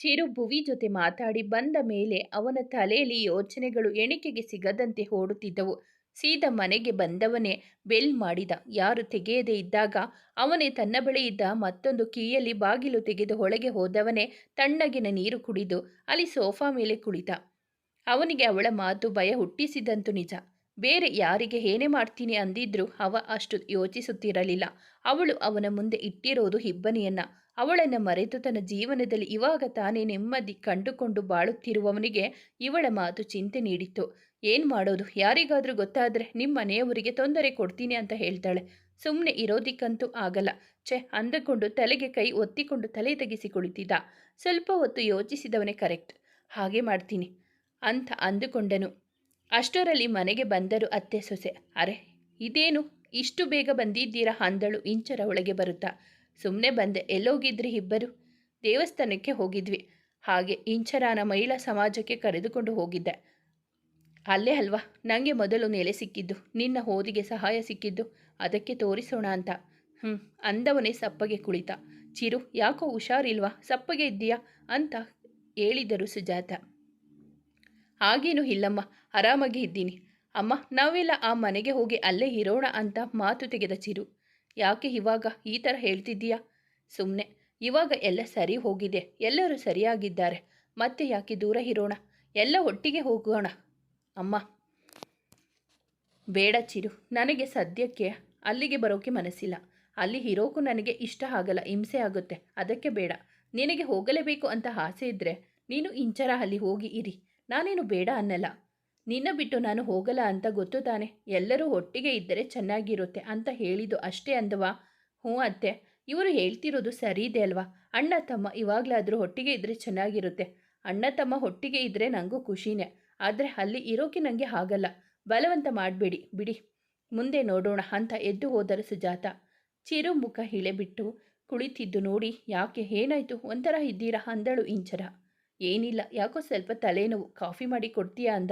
ಚಿರು ಭುವಿ ಜೊತೆ ಮಾತಾಡಿ ಬಂದ ಮೇಲೆ ಅವನ ತಲೆಯಲ್ಲಿ ಯೋಚನೆಗಳು ಎಣಿಕೆಗೆ ಸಿಗದಂತೆ ಓಡುತ್ತಿದ್ದವು. ಸೀದಾ ಮನೆಗೆ ಬಂದವನೇ ಬೆಲ್ ಮಾಡಿದ. ಯಾರು ತೆಗೆಯದೇ ಇದ್ದಾಗ ಅವನೇ ತನ್ನ ಬಳಿ ಇದ್ದ ಮತ್ತೊಂದು ಕೀಯಲ್ಲಿ ಬಾಗಿಲು ತೆಗೆದು ಒಳಗೆ ಹೋದವನೇ ತಣ್ಣಗಿನ ನೀರು ಕುಡಿದು ಅಲ್ಲಿ ಸೋಫಾ ಮೇಲೆ ಕುಳಿತ. ಅವನಿಗೆ ಅವಳ ಮಾತು ಭಯ ಹುಟ್ಟಿಸಿದಂತು ನಿಜ. ಬೇರೆ ಯಾರಿಗೆ ಏನೇ ಮಾಡ್ತೀನಿ ಅಂದಿದ್ರೂ ಅವ ಅಷ್ಟು ಯೋಚಿಸುತ್ತಿರಲಿಲ್ಲ. ಅವಳು ಅವನ ಮುಂದೆ ಇಟ್ಟಿರೋದು ಇಬ್ಬನಿಯನ್ನ ಅವಳನ್ನು ಮರೆತು ತನ್ನ ಜೀವನದಲ್ಲಿ ಇವಾಗ ತಾನೇ ನೆಮ್ಮದಿ ಕಂಡುಕೊಂಡು ಬಾಳುತ್ತಿರುವವನಿಗೆ ಇವಳ ಮಾತು ಚಿಂತೆ ನೀಡಿತ್ತು. ಏನು ಮಾಡೋದು? ಯಾರಿಗಾದರೂ ಗೊತ್ತಾದರೆ ನಿಮ್ಮ ಮನೆಯವರಿಗೆ ತೊಂದರೆ ಕೊಡ್ತೀನಿ ಅಂತ ಹೇಳ್ತಾಳೆ. ಸುಮ್ಮನೆ ಇರೋದಿಕ್ಕಂತೂ ಆಗಲ್ಲ. ಛೆ, ಅಂದುಕೊಂಡು ತಲೆಗೆ ಕೈ ಒತ್ತಿಕೊಂಡು ತಲೆ ತೆಗೆಸಿ ಕುಳಿತಿದ್ದ. ಸ್ವಲ್ಪ ಹೊತ್ತು ಯೋಚಿಸಿದವನೇ ಕರೆಕ್ಟ್. ಹಾಗೆ ಮಾಡ್ತೀನಿ ಅಂತ ಅಂದುಕೊಂಡನು. ಅಷ್ಟರಲ್ಲಿ ಮನೆಗೆ ಬಂದರು ಅತ್ತೆ ಸೊಸೆ. ಅರೆ, ಇದೇನು? ಇಷ್ಟು ಬೇಗ ಬಂದಿದ್ದೀರಾ? ಅಂದಳು ಇಂಚರ ಒಳಗೆ ಬರುತ್ತಾ. ಸುಮ್ಮನೆ ಬಂದೆ. ಎಲ್ಲೋಗಿದ್ರಿ ಇಬ್ಬರು? ದೇವಸ್ಥಾನಕ್ಕೆ ಹೋಗಿದ್ವಿ. ಹಾಗೆ ಇಂಚರಾನ ಮಹಿಳಾ ಸಮಾಜಕ್ಕೆ ಕರೆದುಕೊಂಡು ಹೋಗಿದ್ದೆ. ಅಲ್ಲೇ ಅಲ್ವಾ? ನನಗೆ ಮೊದಲು ನೆಲೆ ಸಿಕ್ಕಿದ್ದು. ನಿನ್ನ ಓದಿಗೆ ಸಹಾಯ ಸಿಕ್ಕಿದ್ದು. ಅದಕ್ಕೆ ತೋರಿಸೋಣ ಅಂತ. ಹ್ಞೂ ಅಂದವನೇ ಸಪ್ಪಗೆ ಕುಳಿತ. ಚಿರು, ಯಾಕೋ ಹುಷಾರಿಲ್ವಾ? ಸಪ್ಪಗೆ ಇದ್ದೀಯಾ? ಅಂತ ಹೇಳಿದರು ಸುಜಾತ. ಹಾಗೇನು ಇಲ್ಲಮ್ಮ, ಆರಾಮಾಗಿ ಇದ್ದೀನಿ. ಅಮ್ಮ, ನಾವೆಲ್ಲ ಆ ಮನೆಗೆ ಹೋಗಿ ಅಲ್ಲೇ ಇರೋಣ ಅಂತ ಮಾತು ತೆಗೆದ ಚಿರು. ಯಾಕೆ ಇವಾಗ ಈ ಥರ ಹೇಳ್ತಿದ್ದೀಯಾ? ಸುಮ್ಮನೆ ಇವಾಗ ಎಲ್ಲ ಸರಿ ಹೋಗಿದೆ. ಎಲ್ಲರೂ ಸರಿಯಾಗಿದ್ದಾರೆ. ಮತ್ತೆ ಯಾಕೆ ದೂರ ಇರೋಣ? ಎಲ್ಲ ಒಟ್ಟಿಗೆ ಹೋಗೋಣ. ಅಮ್ಮ. ಬೇಡ ಚಿರು. ನನಗೆ ಸದ್ಯಕ್ಕೆ ಅಲ್ಲಿಗೆ ಬರೋಕೆ ಮನಸ್ಸಿಲ್ಲ. ಅಲ್ಲಿ ಇರೋಕ್ಕೂ ನನಗೆ ಇಷ್ಟ ಆಗಲ್ಲ. ಹಿಂಸೆ ಆಗುತ್ತೆ. ಅದಕ್ಕೆ ಬೇಡ. ನಿನಗೆ ಹೋಗಲೇಬೇಕು ಅಂತ ಆಸೆ ಇದ್ದರೆ ನೀನು ಇಂಚರ ಅಲ್ಲಿ ಹೋಗಿ ಇರಿ. ನಾನೇನು ಬೇಡ ಅನ್ನಲ್ಲ. ನಿನ್ನ ಬಿಟ್ಟು ನಾನು ಹೋಗಲ್ಲ ಅಂತ ಗೊತ್ತು ತಾನೆ. ಎಲ್ಲರೂ ಒಟ್ಟಿಗೆ ಇದ್ದರೆ ಚೆನ್ನಾಗಿರುತ್ತೆ ಅಂತ ಹೇಳಿದ್ದು ಅಷ್ಟೇ ಅಂದವಾ. ಹ್ಞೂ ಅತ್ತೆ, ಇವರು ಹೇಳ್ತಿರೋದು ಸರಿ ಇದೆ ಅಲ್ವಾ? ಅಣ್ಣ, ತಮ್ಮ ಇವಾಗಲಾದರೂ ಒಟ್ಟಿಗೆ ಇದ್ದರೆ ಚೆನ್ನಾಗಿರುತ್ತೆ. ಅಣ್ಣ, ತಮ್ಮ ಒಟ್ಟಿಗೆ ಇದ್ದರೆ ನನಗೂ ಖುಷಿನೇ. ಆದರೆ ಅಲ್ಲಿ ಇರೋಕೆ ನನಗೆ ಆಗಲ್ಲ ಬಲವಂತ ಮಾಡಬೇಡಿ, ಬಿಡಿ. ಮುಂದೆ ನೋಡೋಣ ಅಂತ ಎದ್ದು ಹೋದರು ಸುಜಾತ. ಚಿರು ಮುಖ ಇಳೆಬಿಟ್ಟು ಕುಳಿತಿದ್ದು ನೋಡಿ, ಯಾಕೆ ಏನಾಯಿತು? ಒಂಥರ ಇದ್ದೀರಾ ಅಂದಳು ಇಂಚರ. ಏನಿಲ್ಲ, ಯಾಕೋ ಸ್ವಲ್ಪ ತಲೆನೋವು. ಕಾಫಿ ಮಾಡಿ ಕೊಡ್ತೀಯಾ ಅಂದ.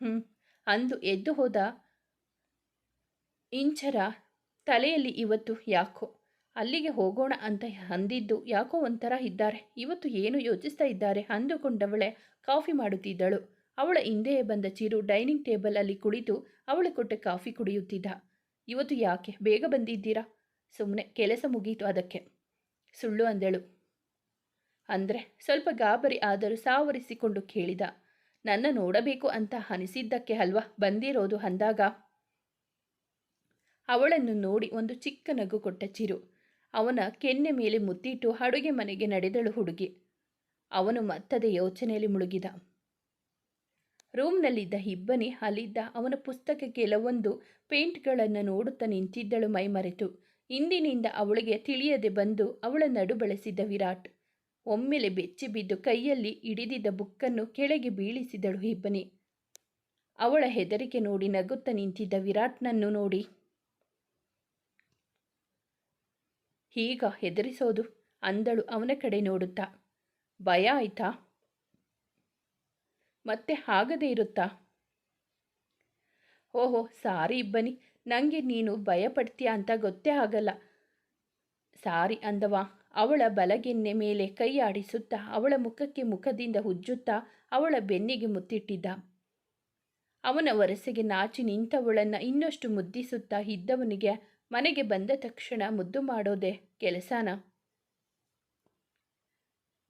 ಹ್ಞೂ ಅಂದು ಎದ್ದು ಹೋದ ಇಂಚರ ತಲೆಯಲ್ಲಿ ಇವತ್ತು ಯಾಕೋ? ಅಲ್ಲಿಗೆ ಹೋಗೋಣ ಅಂತ ಅಂದಿದ್ದು ಯಾಕೋ ಒಂಥರ ಇದ್ದಾರೆ. ಇವತ್ತು ಏನು ಯೋಚಿಸ್ತಾ ಇದ್ದಾರೆ? ಅಂದುಕೊಂಡವಳೆ ಕಾಫಿ ಮಾಡುತ್ತಿದ್ದಳು. ಅವಳ ಹಿಂದೆಯೇ ಬಂದ ಚಿರು ಡೈನಿಂಗ್ ಟೇಬಲ್ ಅಲ್ಲಿ ಕುಳಿತು ಅವಳು ಕೊಟ್ಟ ಕಾಫಿ ಕುಡಿಯುತ್ತಿದ್ದ. ಇವತ್ತು ಯಾಕೆ? ಬೇಗ ಬಂದಿದ್ದೀರಾ? ಸುಮ್ಮನೆ ಕೆಲಸ ಮುಗೀತು ಅದಕ್ಕೆ. ಸುಳ್ಳು ಅಂದಳು. ಅಂದರೆ ಸ್ವಲ್ಪ ಗಾಬರಿ ಆದರೂ ಸಾವರಿಸಿಕೊಂಡು ಕೇಳಿದ. ನನ್ನ ನೋಡಬೇಕು ಅಂತ ಅನಿಸಿದ್ದಕ್ಕೆ ಅಲ್ವಾ? ಬಂದಿರೋದು ಅಂದಾಗ. ಅವಳನ್ನು ನೋಡಿ ಒಂದು ಚಿಕ್ಕ ನಗು ಕೊಟ್ಟ ಚಿರು. ಅವನ ಕೆನ್ನೆ ಮೇಲೆ ಮುತ್ತಿಟ್ಟು ಅಡುಗೆ ಮನೆಗೆ ನಡೆದಳು ಹುಡುಗಿ. ಅವನು ಮತ್ತದೇ ಯೋಚನೆಯಲ್ಲಿ ಮುಳುಗಿದ. ರೂಮ್ನಲ್ಲಿದ್ದ ಇಬ್ಬನಿ ಅಲ್ಲಿದ್ದ ಅವನ ಪುಸ್ತಕ ಕೆಲವೊಂದು ಪೇಂಟ್ಗಳನ್ನು ನೋಡುತ್ತಾ ನಿಂತಿದ್ದಳು ಮೈಮರೆತು. ಇಂದಿನಿಂದ ಅವಳಿಗೆ ತಿಳಿಯದೆ ಬಂದು ಅವಳ ನಡು ಬಳಸಿದ್ದ ವಿರಾಟ್. ಒಮ್ಮೆಲೆ ಬೆಚ್ಚಿ ಬಿದ್ದು ಕೈಯಲ್ಲಿ ಹಿಡಿದಿದ್ದ ಬುಕ್ಕನ್ನು ಕೆಳಗೆ ಬೀಳಿಸಿದಳು ಇಬ್ಬನಿ ಅವಳ ಹೆದರಿಕೆ ನೋಡಿ ನಗುತ್ತಾ ನಿಂತಿದ್ದ ವಿರಾಟ್ನನ್ನು ನೋಡಿ. ಹೀಗ ಹೆದರಿಸೋದು? ಅಂದಳು ಅವನ ಕಡೆ ನೋಡುತ್ತಾ. ಭಯ ಆಯ್ತಾ? ಮತ್ತೆ ಆಗದೇ ಇರುತ್ತಾ? ಓಹೋ, ಸಾರಿ ಇಬ್ಬನಿ. ನನಗೆ ನೀನು ಭಯಪಡ್ತೀಯ ಅಂತ ಗೊತ್ತೇ ಆಗಲ್ಲ. ಸಾರಿ ಅಂದವ. ಅವಳ ಬಲಗೆನ್ನೆ ಮೇಲೆ ಕೈ ಆಡಿಸುತ್ತಾ ಅವಳ ಮುಖಕ್ಕೆ ಮುಖದಿಂದ ಉಜ್ಜುತ್ತಾ ಅವಳ ಬೆನ್ನಿಗೆ ಮುತ್ತಿಟ್ಟಿದ್ದ. ಅವನ ವರಸೆಗೆ ನಾಚಿ ನಿಂತವಳನ್ನು ಇನ್ನಷ್ಟು ಮುದ್ದಿಸುತ್ತಾ ಇದ್ದವನಿಗೆ, ಮನೆಗೆ ಬಂದ ತಕ್ಷಣ ಮುದ್ದು ಮಾಡೋದೆ ಕೆಲಸನ?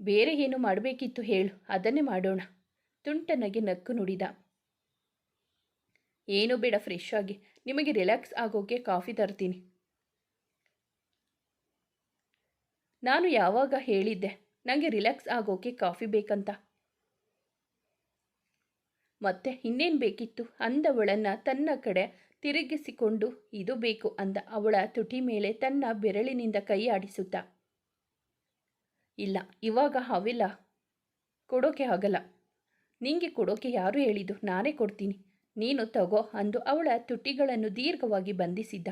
ಬೇರೆ ಏನು ಮಾಡಬೇಕಿತ್ತು ಹೇಳು, ಅದನ್ನೇ ಮಾಡೋಣ. ತುಂಟನಗೆ ನಕ್ಕು ನುಡಿದ. ಏನು ಬೇಡ ಫ್ರೆಶ್ ಆಗಿ. ನಿಮಗೆ ರಿಲ್ಯಾಕ್ಸ್ ಆಗೋಕೆ ಕಾಫಿ ತರ್ತೀನಿ. ನಾನು ಯಾವಾಗ ಹೇಳಿದ್ದೆ ನನಗೆ ರಿಲ್ಯಾಕ್ಸ್ ಆಗೋಕೆ ಕಾಫಿ ಬೇಕಂತ. ಮತ್ತೆ ಇನ್ನೇನು ಬೇಕಿತ್ತು? ಅಂದವಳನ್ನು ತನ್ನ ಕಡೆ ತಿರುಗಿಸಿಕೊಂಡು, ಇದು ಬೇಕು ಅಂದ ಅವಳ ತುಟಿ ಮೇಲೆ ತನ್ನ ಬೆರಳಿನಿಂದ ಕೈ ಆಡಿಸುತ್ತ. ಇಲ್ಲ, ಇವಾಗ ಹಾವಿಲ್ಲ. ಕೊಡೋಕೆ ಆಗಲ್ಲ. ನಿಂಗೆ ಕೊಡೋಕೆ ಯಾರು ಹೇಳಿದ್ದು? ನಾನೇ ಕೊಡ್ತೀನಿ. ನೀನು ತಗೋ ಅಂದು ಅವಳ ತುಟಿಗಳನ್ನು ದೀರ್ಘವಾಗಿ ಬಂಧಿಸಿದ್ದ.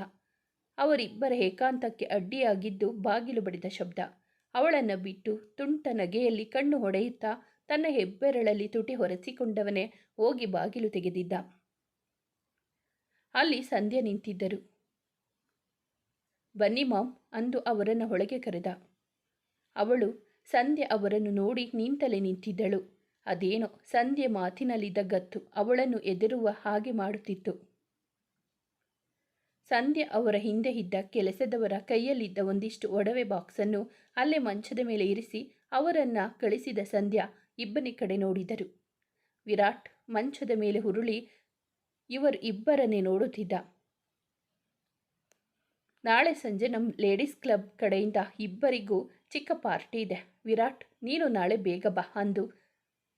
ಅವರಿಬ್ಬರ ಏಕಾಂತಕ್ಕೆ ಅಡ್ಡಿಯಾಗಿದ್ದು ಬಾಗಿಲು ಬಡಿದ ಶಬ್ದ. ಅವಳನ್ನು ಬಿಟ್ಟು ತುಂಟ ನಗೆಯಲ್ಲಿ ಕಣ್ಣು ಹೊಡೆಯುತ್ತಾ ತನ್ನ ಹೆಬ್ಬೆರಳಲ್ಲಿ ತುಟಿ ಹೊರೆಸಿಕೊಂಡವನೇ ಹೋಗಿ ಬಾಗಿಲು ತೆಗೆದಿದ್ದ. ಅಲ್ಲಿ ಸಂಧ್ಯಾ ನಿಂತಿದ್ದರು. ಬನ್ನಿ ಮಾಮ್ ಅಂದು ಅವರನ್ನು ಒಳಗೆ ಕರೆದ. ಅವಳು ಸಂಧ್ಯ ಅವರನ್ನು ನೋಡಿ ನಿಂತಲೇ ನಿಂತಿದ್ದಳು. ಅದೇನೋ ಸಂಧ್ಯೆ ಮಾತಿನಲ್ಲಿದ್ದ ಗತ್ತು ಅವಳನ್ನು ಎದುರುವ ಹಾಗೆ ಮಾಡುತ್ತಿತ್ತು. ಸಂಧ್ಯೆ ಅವರ ಹಿಂದೆ ಇದ್ದ ಕೆಲಸದವರ ಕೈಯಲ್ಲಿದ್ದ ಒಂದಿಷ್ಟು ಒಡವೆ ಬಾಕ್ಸನ್ನು ಅಲ್ಲೇ ಮಂಚದ ಮೇಲೆ ಇರಿಸಿ ಅವರನ್ನ ಕಳಿಸಿದ ಸಂಧ್ಯಾ ಇಬ್ಬನಿ ಕಡೆ ನೋಡಿದರು. ವಿರಾಟ್ ಮಂಚದ ಮೇಲೆ ಹುರುಳಿ ಇವರು ಇಬ್ಬರನ್ನೇ ನೋಡುತ್ತಿದ್ದ. ನಾಳೆ ಸಂಜೆ ನಮ್ಮ ಲೇಡೀಸ್ ಕ್ಲಬ್ ಕಡೆಯಿಂದ ಇಬ್ಬರಿಗೂ ಚಿಕ್ಕ ಪಾರ್ಟಿ ಇದೆ. ವಿರಾಟ್, ನೀನು ನಾಳೆ ಬೇಗ ಬಾ ಅಂದು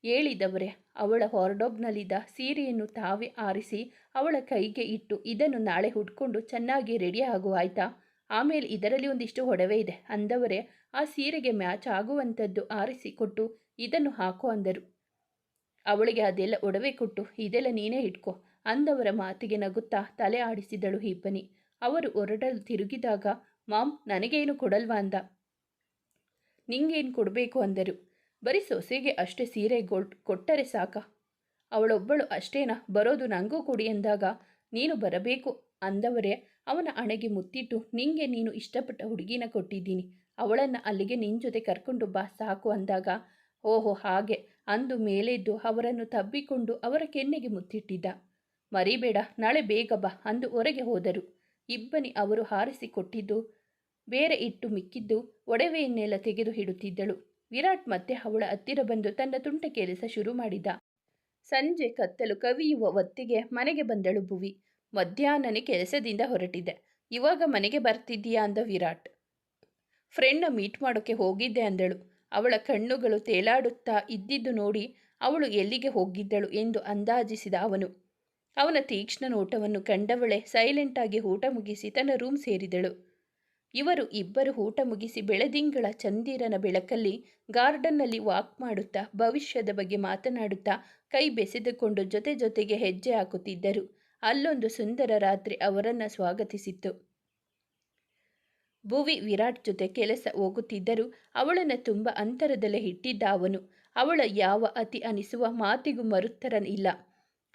ಹೇಳಿದವರೇ ಅವಳ ವಾರ್ಡೋಬ್ನಲ್ಲಿದ್ದ ಸೀರೆಯನ್ನು ತಾವೇ ಆರಿಸಿ ಅವಳ ಕೈಗೆ ಇಟ್ಟು ಇದನ್ನು ನಾಳೆ ಹುಡ್ಕೊಂಡು ಚೆನ್ನಾಗಿ ರೆಡಿ ಆಗು ಆಯ್ತಾ? ಆಮೇಲೆ ಇದರಲ್ಲಿ ಒಂದಿಷ್ಟು ಒಡವೆ ಇದೆ. ಅಂದವರೇ, ಆ ಸೀರೆಗೆ ಮ್ಯಾಚ್ ಆಗುವಂಥದ್ದು ಆರಿಸಿಕೊಟ್ಟು ಇದನ್ನು ಹಾಕು ಅಂದರು. ಅವಳಿಗೆ ಅದೆಲ್ಲ ಒಡವೆ ಕೊಟ್ಟು, ಇದೆಲ್ಲ ನೀನೇ ಇಟ್ಕೋ ಅಂದವರ ಮಾತಿಗೆ ನಗುತ್ತಾ ತಲೆ ಆಡಿಸಿದಳು ಹಿಬ್ಬನಿ ಅವರು ಹೊರಡಲು ತಿರುಗಿದಾಗ, ಮಾಮ್, ನನಗೇನು ಕೊಡಲ್ವಾ ಅಂದ. ನಿಂಗೇನು ಕೊಡಬೇಕು ಅಂದರು. ಬರೀ ಸೊಸೆಗೆ ಅಷ್ಟೇ ಸೀರೆ ಗೊಟ್ ಕೊಟ್ಟರೆ ಸಾಕ. ಅವಳೊಬ್ಬಳು ಅಷ್ಟೇನಾ, ಬರೋದು ನನಗೂ ಕೊಡಿ ಎಂದಾಗ, ನೀನು ಬರಬೇಕು ಅಂದವರೇ, ಅವನ ಅಣೆಗೆ ಮುತ್ತಿಟ್ಟು, ನಿಂಗೆ ನೀನು ಇಷ್ಟಪಟ್ಟ ಹುಡುಗಿನ ಕೊಟ್ಟಿದ್ದೀನಿ, ಅವಳನ್ನು ಅಲ್ಲಿಗೆ ನಿನ್ನ ಜೊತೆ ಕರ್ಕೊಂಡು ಬಾ, ಸಾಕು ಅಂದಾಗ, ಓಹೋ ಹಾಗೆ ಅಂದು ಮೇಲೆದ್ದು ಅವರನ್ನು ತಬ್ಬಿಕೊಂಡು ಅವರ ಕೆನ್ನೆಗೆ ಮುತ್ತಿಟ್ಟಿದ್ದ. ಮರಿಬೇಡ, ನಾಳೆ ಬೇಗ ಬಾ ಅಂದು ಹೊರಗೆ ಹೋದರು. ಇಬ್ಬನಿ ಅವರು ಹಾರಿಸಿ ಕೊಟ್ಟಿದ್ದು, ಬೇರೆ ಇಟ್ಟು ಮಿಕ್ಕಿದ್ದು ಒಡವೆಯನ್ನೆಲ್ಲ ತೆಗೆದು ಇಡುತ್ತಿದ್ದಳು ವಿರಾಟ್ ಮತ್ತೆ ಅವಳ ಹತ್ತಿರ ಬಂದು ತನ್ನ ತುಂಟ ಕೆಲಸ ಶುರು ಮಾಡಿದ. ಸಂಜೆ ಕತ್ತಲು ಕವಿಯುವ ಹೊತ್ತಿಗೆ ಮನೆಗೆ ಬಂದಳು ಭುವಿ. ಮಧ್ಯಾಹ್ನನೇ ಕೆಲಸದಿಂದ ಹೊರಟಿದ್ದೆ ಇವಾಗ ಮನೆಗೆ ಬರ್ತಿದ್ದೀಯಾ? ಅಂದ ವಿರಾಟ್. ಫ್ರೆಂಡ್ನ ಮೀಟ್ ಮಾಡೋಕ್ಕೆ ಹೋಗಿದ್ದೆ, ಅಂದಳು. ಅವಳ ಕಣ್ಣುಗಳು ತೇಲಾಡುತ್ತಾ ಇದ್ದಿದ್ದು ನೋಡಿ ಅವಳು ಎಲ್ಲಿಗೆ ಹೋಗಿದ್ದಳು ಎಂದು ಅಂದಾಜಿಸಿದ ಅವನು. ಅವನ ತೀಕ್ಷ್ಣ ನೋಟವನ್ನು ಕಂಡವಳೆ ಸೈಲೆಂಟಾಗಿ ಊಟ ಮುಗಿಸಿ ತನ್ನ ರೂಮ್ ಸೇರಿದಳು. ಇವರು ಇಬ್ಬರು ಊಟ ಮುಗಿಸಿ ಬೆಳದಿಂಗಳ ಚಂದಿರನ ಬೆಳಕಲ್ಲಿ ಗಾರ್ಡನ್ನಲ್ಲಿ ವಾಕ್ ಮಾಡುತ್ತಾ ಭವಿಷ್ಯದ ಬಗ್ಗೆ ಮಾತನಾಡುತ್ತಾ ಕೈ ಬೆಸೆದುಕೊಂಡು ಜೊತೆ ಜೊತೆಗೆ ಹೆಜ್ಜೆ ಹಾಕುತ್ತಿದ್ದರು. ಅಲ್ಲೊಂದು ಸುಂದರ ರಾತ್ರಿ ಅವರನ್ನು ಸ್ವಾಗತಿಸಿತ್ತು. ಭುವಿ ವಿರಾಟ್ ಜೊತೆ ಕೆಲಸ ಹೋಗುತ್ತಿದ್ದರೂ ಅವಳನ್ನು ತುಂಬ ಅಂತರದಲ್ಲೇ ಇಟ್ಟಿದ್ದ ಅವನು. ಅವಳ ಯಾವ ಅತಿ ಅನಿಸುವ ಮಾತಿಗೂ ಮರುತ್ತರನಿಲ್ಲ.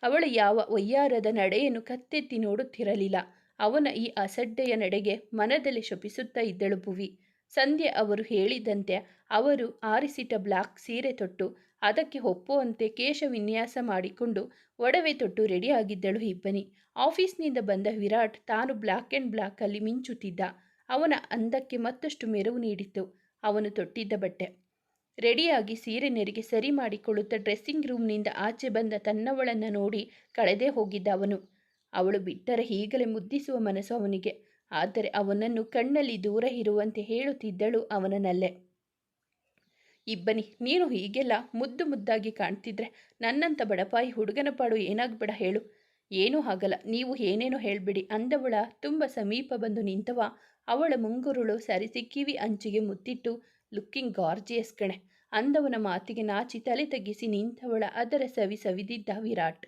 ಅವಳ ಯಾವ ಒಯ್ಯಾರದ ನಡೆಯನ್ನು ಕತ್ತೆತ್ತಿ ನೋಡುತ್ತಿರಲಿಲ್ಲ. ಅವನ ಈ ಅಸಡ್ಡೆಯ ನಡೆಗೆ ಮನದಲ್ಲಿ ಶಪಿಸುತ್ತಾ ಇದ್ದಳು ಭುವಿ. ಸಂಧ್ಯೆ ಅವರು ಹೇಳಿದಂತೆ ಅವರು ಆರಿಸಿಟ್ಟ ಬ್ಲಾಕ್ ಸೀರೆ ತೊಟ್ಟು, ಅದಕ್ಕೆ ಒಪ್ಪುವಂತೆ ಕೇಶ ವಿನ್ಯಾಸ ಮಾಡಿಕೊಂಡು ಒಡವೆ ತೊಟ್ಟು ರೆಡಿಯಾಗಿದ್ದಳು ಇಬ್ಬನಿ. ಆಫೀಸ್ನಿಂದ ಬಂದ ವಿರಾಟ್ ತಾನು ಬ್ಲ್ಯಾಕ್ ಆ್ಯಂಡ್ ಬ್ಲ್ಯಾಕಲ್ಲಿ ಮಿಂಚುತ್ತಿದ್ದ. ಅವನ ಅಂದಕ್ಕೆ ಮತ್ತಷ್ಟು ಮೆರವು ನೀಡಿತ್ತು. ಅವನು ತೊಟ್ಟಿದ್ದ ಬಟ್ಟೆ. ರೆಡಿಯಾಗಿ ಸೀರೆ ನೆರಿಗೆ ಸರಿ ಮಾಡಿಕೊಳ್ಳುತ್ತಾ ಡ್ರೆಸ್ಸಿಂಗ್ ರೂಮ್ನಿಂದ ಆಚೆ ಬಂದ ತನ್ನವಳನ್ನು ನೋಡಿ ಕಳೆದೇ ಹೋಗಿದ್ದ ಅವನು. ಅವಳು ಬಿಟ್ಟರೆ ಈಗಲೇ ಮುದ್ದಿಸುವ ಮನಸ್ಸು ಅವನಿಗೆ. ಆದರೆ ಅವನನ್ನು ಕಣ್ಣಲ್ಲಿ ದೂರ ಇರುವಂತೆ ಹೇಳುತ್ತಿದ್ದಳು ಅವನನಲ್ಲೇ. ಇಬ್ಬನಿ, ನೀನು ಹೀಗೆಲ್ಲ ಮುದ್ದು ಮುದ್ದಾಗಿ ಕಾಣ್ತಿದ್ರೆ ನನ್ನಂಥ ಬಡಪಾಯಿ ಹುಡುಗನ ಪಾಡು ಏನಾಗ್ಬೇಡ ಹೇಳು. ಏನೂ ಆಗಲ್ಲ, ನೀವು ಏನೇನೋ ಹೇಳ್ಬಿಡಿ ಅಂದವಳ ತುಂಬ ಸಮೀಪ ಬಂದು ನಿಂತವ ಅವಳ ಮುಂಗುರುಳು ಸರಿಸಿ ಕಿವಿ ಅಂಚಿಗೆ ಮುತ್ತಿಟ್ಟು ಲುಕ್ಕಿಂಗ್ ಗಾರ್ಜಿಯಸ್ ಕಣೆ ಅಂದವನ ಮಾತಿಗೆ ನಾಚಿ ತಲೆ ತಗ್ಗಿಸಿ ನಿಂತವಳ ಅದರ ಸವಿ ಸವಿದಿದ್ದ ವಿರಾಟ್.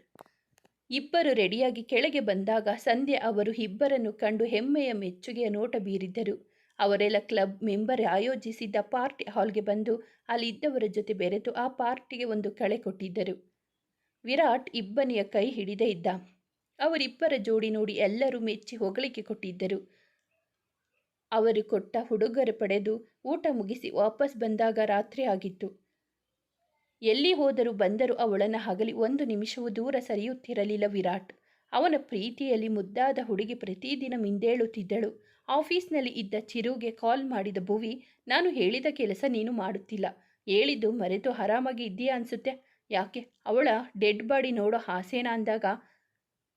ಇಬ್ಬರು ರೆಡಿಯಾಗಿ ಕೆಳಗೆ ಬಂದಾಗ ಸಂಧ್ಯೆ ಅವರು ಇಬ್ಬರನ್ನು ಕಂಡು ಹೆಮ್ಮೆಯ ಮೆಚ್ಚುಗೆಯ ನೋಟ ಬೀರಿದ್ದರು. ಅವರೆಲ್ಲ ಕ್ಲಬ್ ಮೆಂಬರ್ ಆಯೋಜಿಸಿದ್ದ ಪಾರ್ಟಿ ಹಾಲ್ಗೆ ಬಂದು ಅಲ್ಲಿದ್ದವರ ಜೊತೆ ಬೆರೆತು ಆ ಪಾರ್ಟಿಗೆ ಒಂದು ಕಳೆ ಕೊಟ್ಟಿದ್ದರು. ವಿರಾಟ್ ಇಬ್ಬನಿಯ ಕೈ ಹಿಡಿದೇ ಇದ್ದ. ಅವರಿಬ್ಬರ ಜೋಡಿ ನೋಡಿ ಎಲ್ಲರೂ ಮೆಚ್ಚಿ ಹೊಗಳಿಕೆ ಕೊಟ್ಟಿದ್ದರು. ಅವರು ಕೊಟ್ಟ ಹುಡುಗರು ಪಡೆದು ಊಟ ಮುಗಿಸಿ ವಾಪಸ್ ಬಂದಾಗ ರಾತ್ರಿ ಆಗಿತ್ತು. ಎಲ್ಲಿ ಹೋದರೂ ಬಂದರೂ ಅವಳನ್ನು ಹಗಲಿ ಒಂದು ನಿಮಿಷವೂ ದೂರ ಸರಿಯುತ್ತಿರಲಿಲ್ಲ ವಿರಾಟ್. ಅವನ ಪ್ರೀತಿಯಲ್ಲಿ ಮುದ್ದಾದ ಹುಡುಗಿ ಪ್ರತಿದಿನ ಮಿಂದೇಳುತ್ತಿದ್ದಳು. ಆಫೀಸ್ನಲ್ಲಿ ಇದ್ದ ಚಿರುಗೆ ಕಾಲ್ ಮಾಡಿದ ಭುವಿ, ನಾನು ಹೇಳಿದ ಕೆಲಸ ನೀನು ಮಾಡುತ್ತಿಲ್ಲ. ಹೇಳಿದ್ದು ಮರೆತು ಆರಾಮಾಗಿ ಇದ್ದೀಯಾ ಅನಿಸುತ್ತೆ? ಯಾಕೆ? ಅವಳ ಡೆಡ್ ಬಾಡಿ ನೋಡೋ ಹಾಸೇನ ಅಂದಾಗ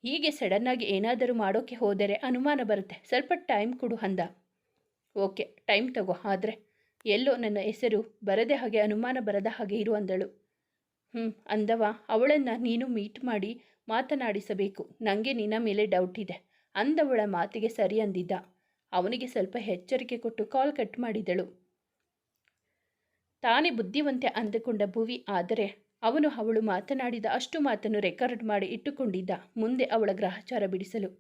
ಹೀಗೆ ಸಡನ್ನಾಗಿ ಏನಾದರೂ ಮಾಡೋಕ್ಕೆ ಹೋದರೆ ಅನುಮಾನ ಬರುತ್ತೆ. ಸ್ವಲ್ಪ ಟೈಮ್ ಕೊಡು ಅಂದ. ಓಕೆ, ಟೈಮ್ ತಗೋ. ಆದರೆ ಎಲ್ಲೋ ನನ್ನ ಹೆಸರು ಬರದೆ ಹಾಗೆ ಅನುಮಾನ ಬರದ ಹಾಗೆ ಇರು ಅಂದಳು. ಹ್ಞೂ ಅಂದವ. ಅವಳನ್ನು ನೀನು ಮೀಟ್ ಮಾಡಿ ಮಾತನಾಡಿಸಬೇಕು. ನನಗೆ ನಿನ್ನ ಮೇಲೆ ಡೌಟ್ ಇದೆ. ಅಂದವಳ ಮಾತಿಗೆ ಸರಿ ಅಂದಿದ್ದ. ಅವನಿಗೆ ಸ್ವಲ್ಪ ಎಚ್ಚರಿಕೆ ಕೊಟ್ಟು ಕಾಲ್ ಕಟ್ ಮಾಡಿದಳು. ತಾನೇ ಬುದ್ಧಿವಂತೆ ಅಂದುಕೊಂಡ ಭುವಿ, ಆದರೆ ಅವನು ಅವಳು ಮಾತನಾಡಿದ ಅಷ್ಟು ಮಾತನ್ನು ರೆಕಾರ್ಡ್ ಮಾಡಿ ಇಟ್ಟುಕೊಂಡಿದ್ದ. ಮುಂದೆ ಅವಳ ಗ್ರಹಚಾರ ಬಿಡಿಸಲು.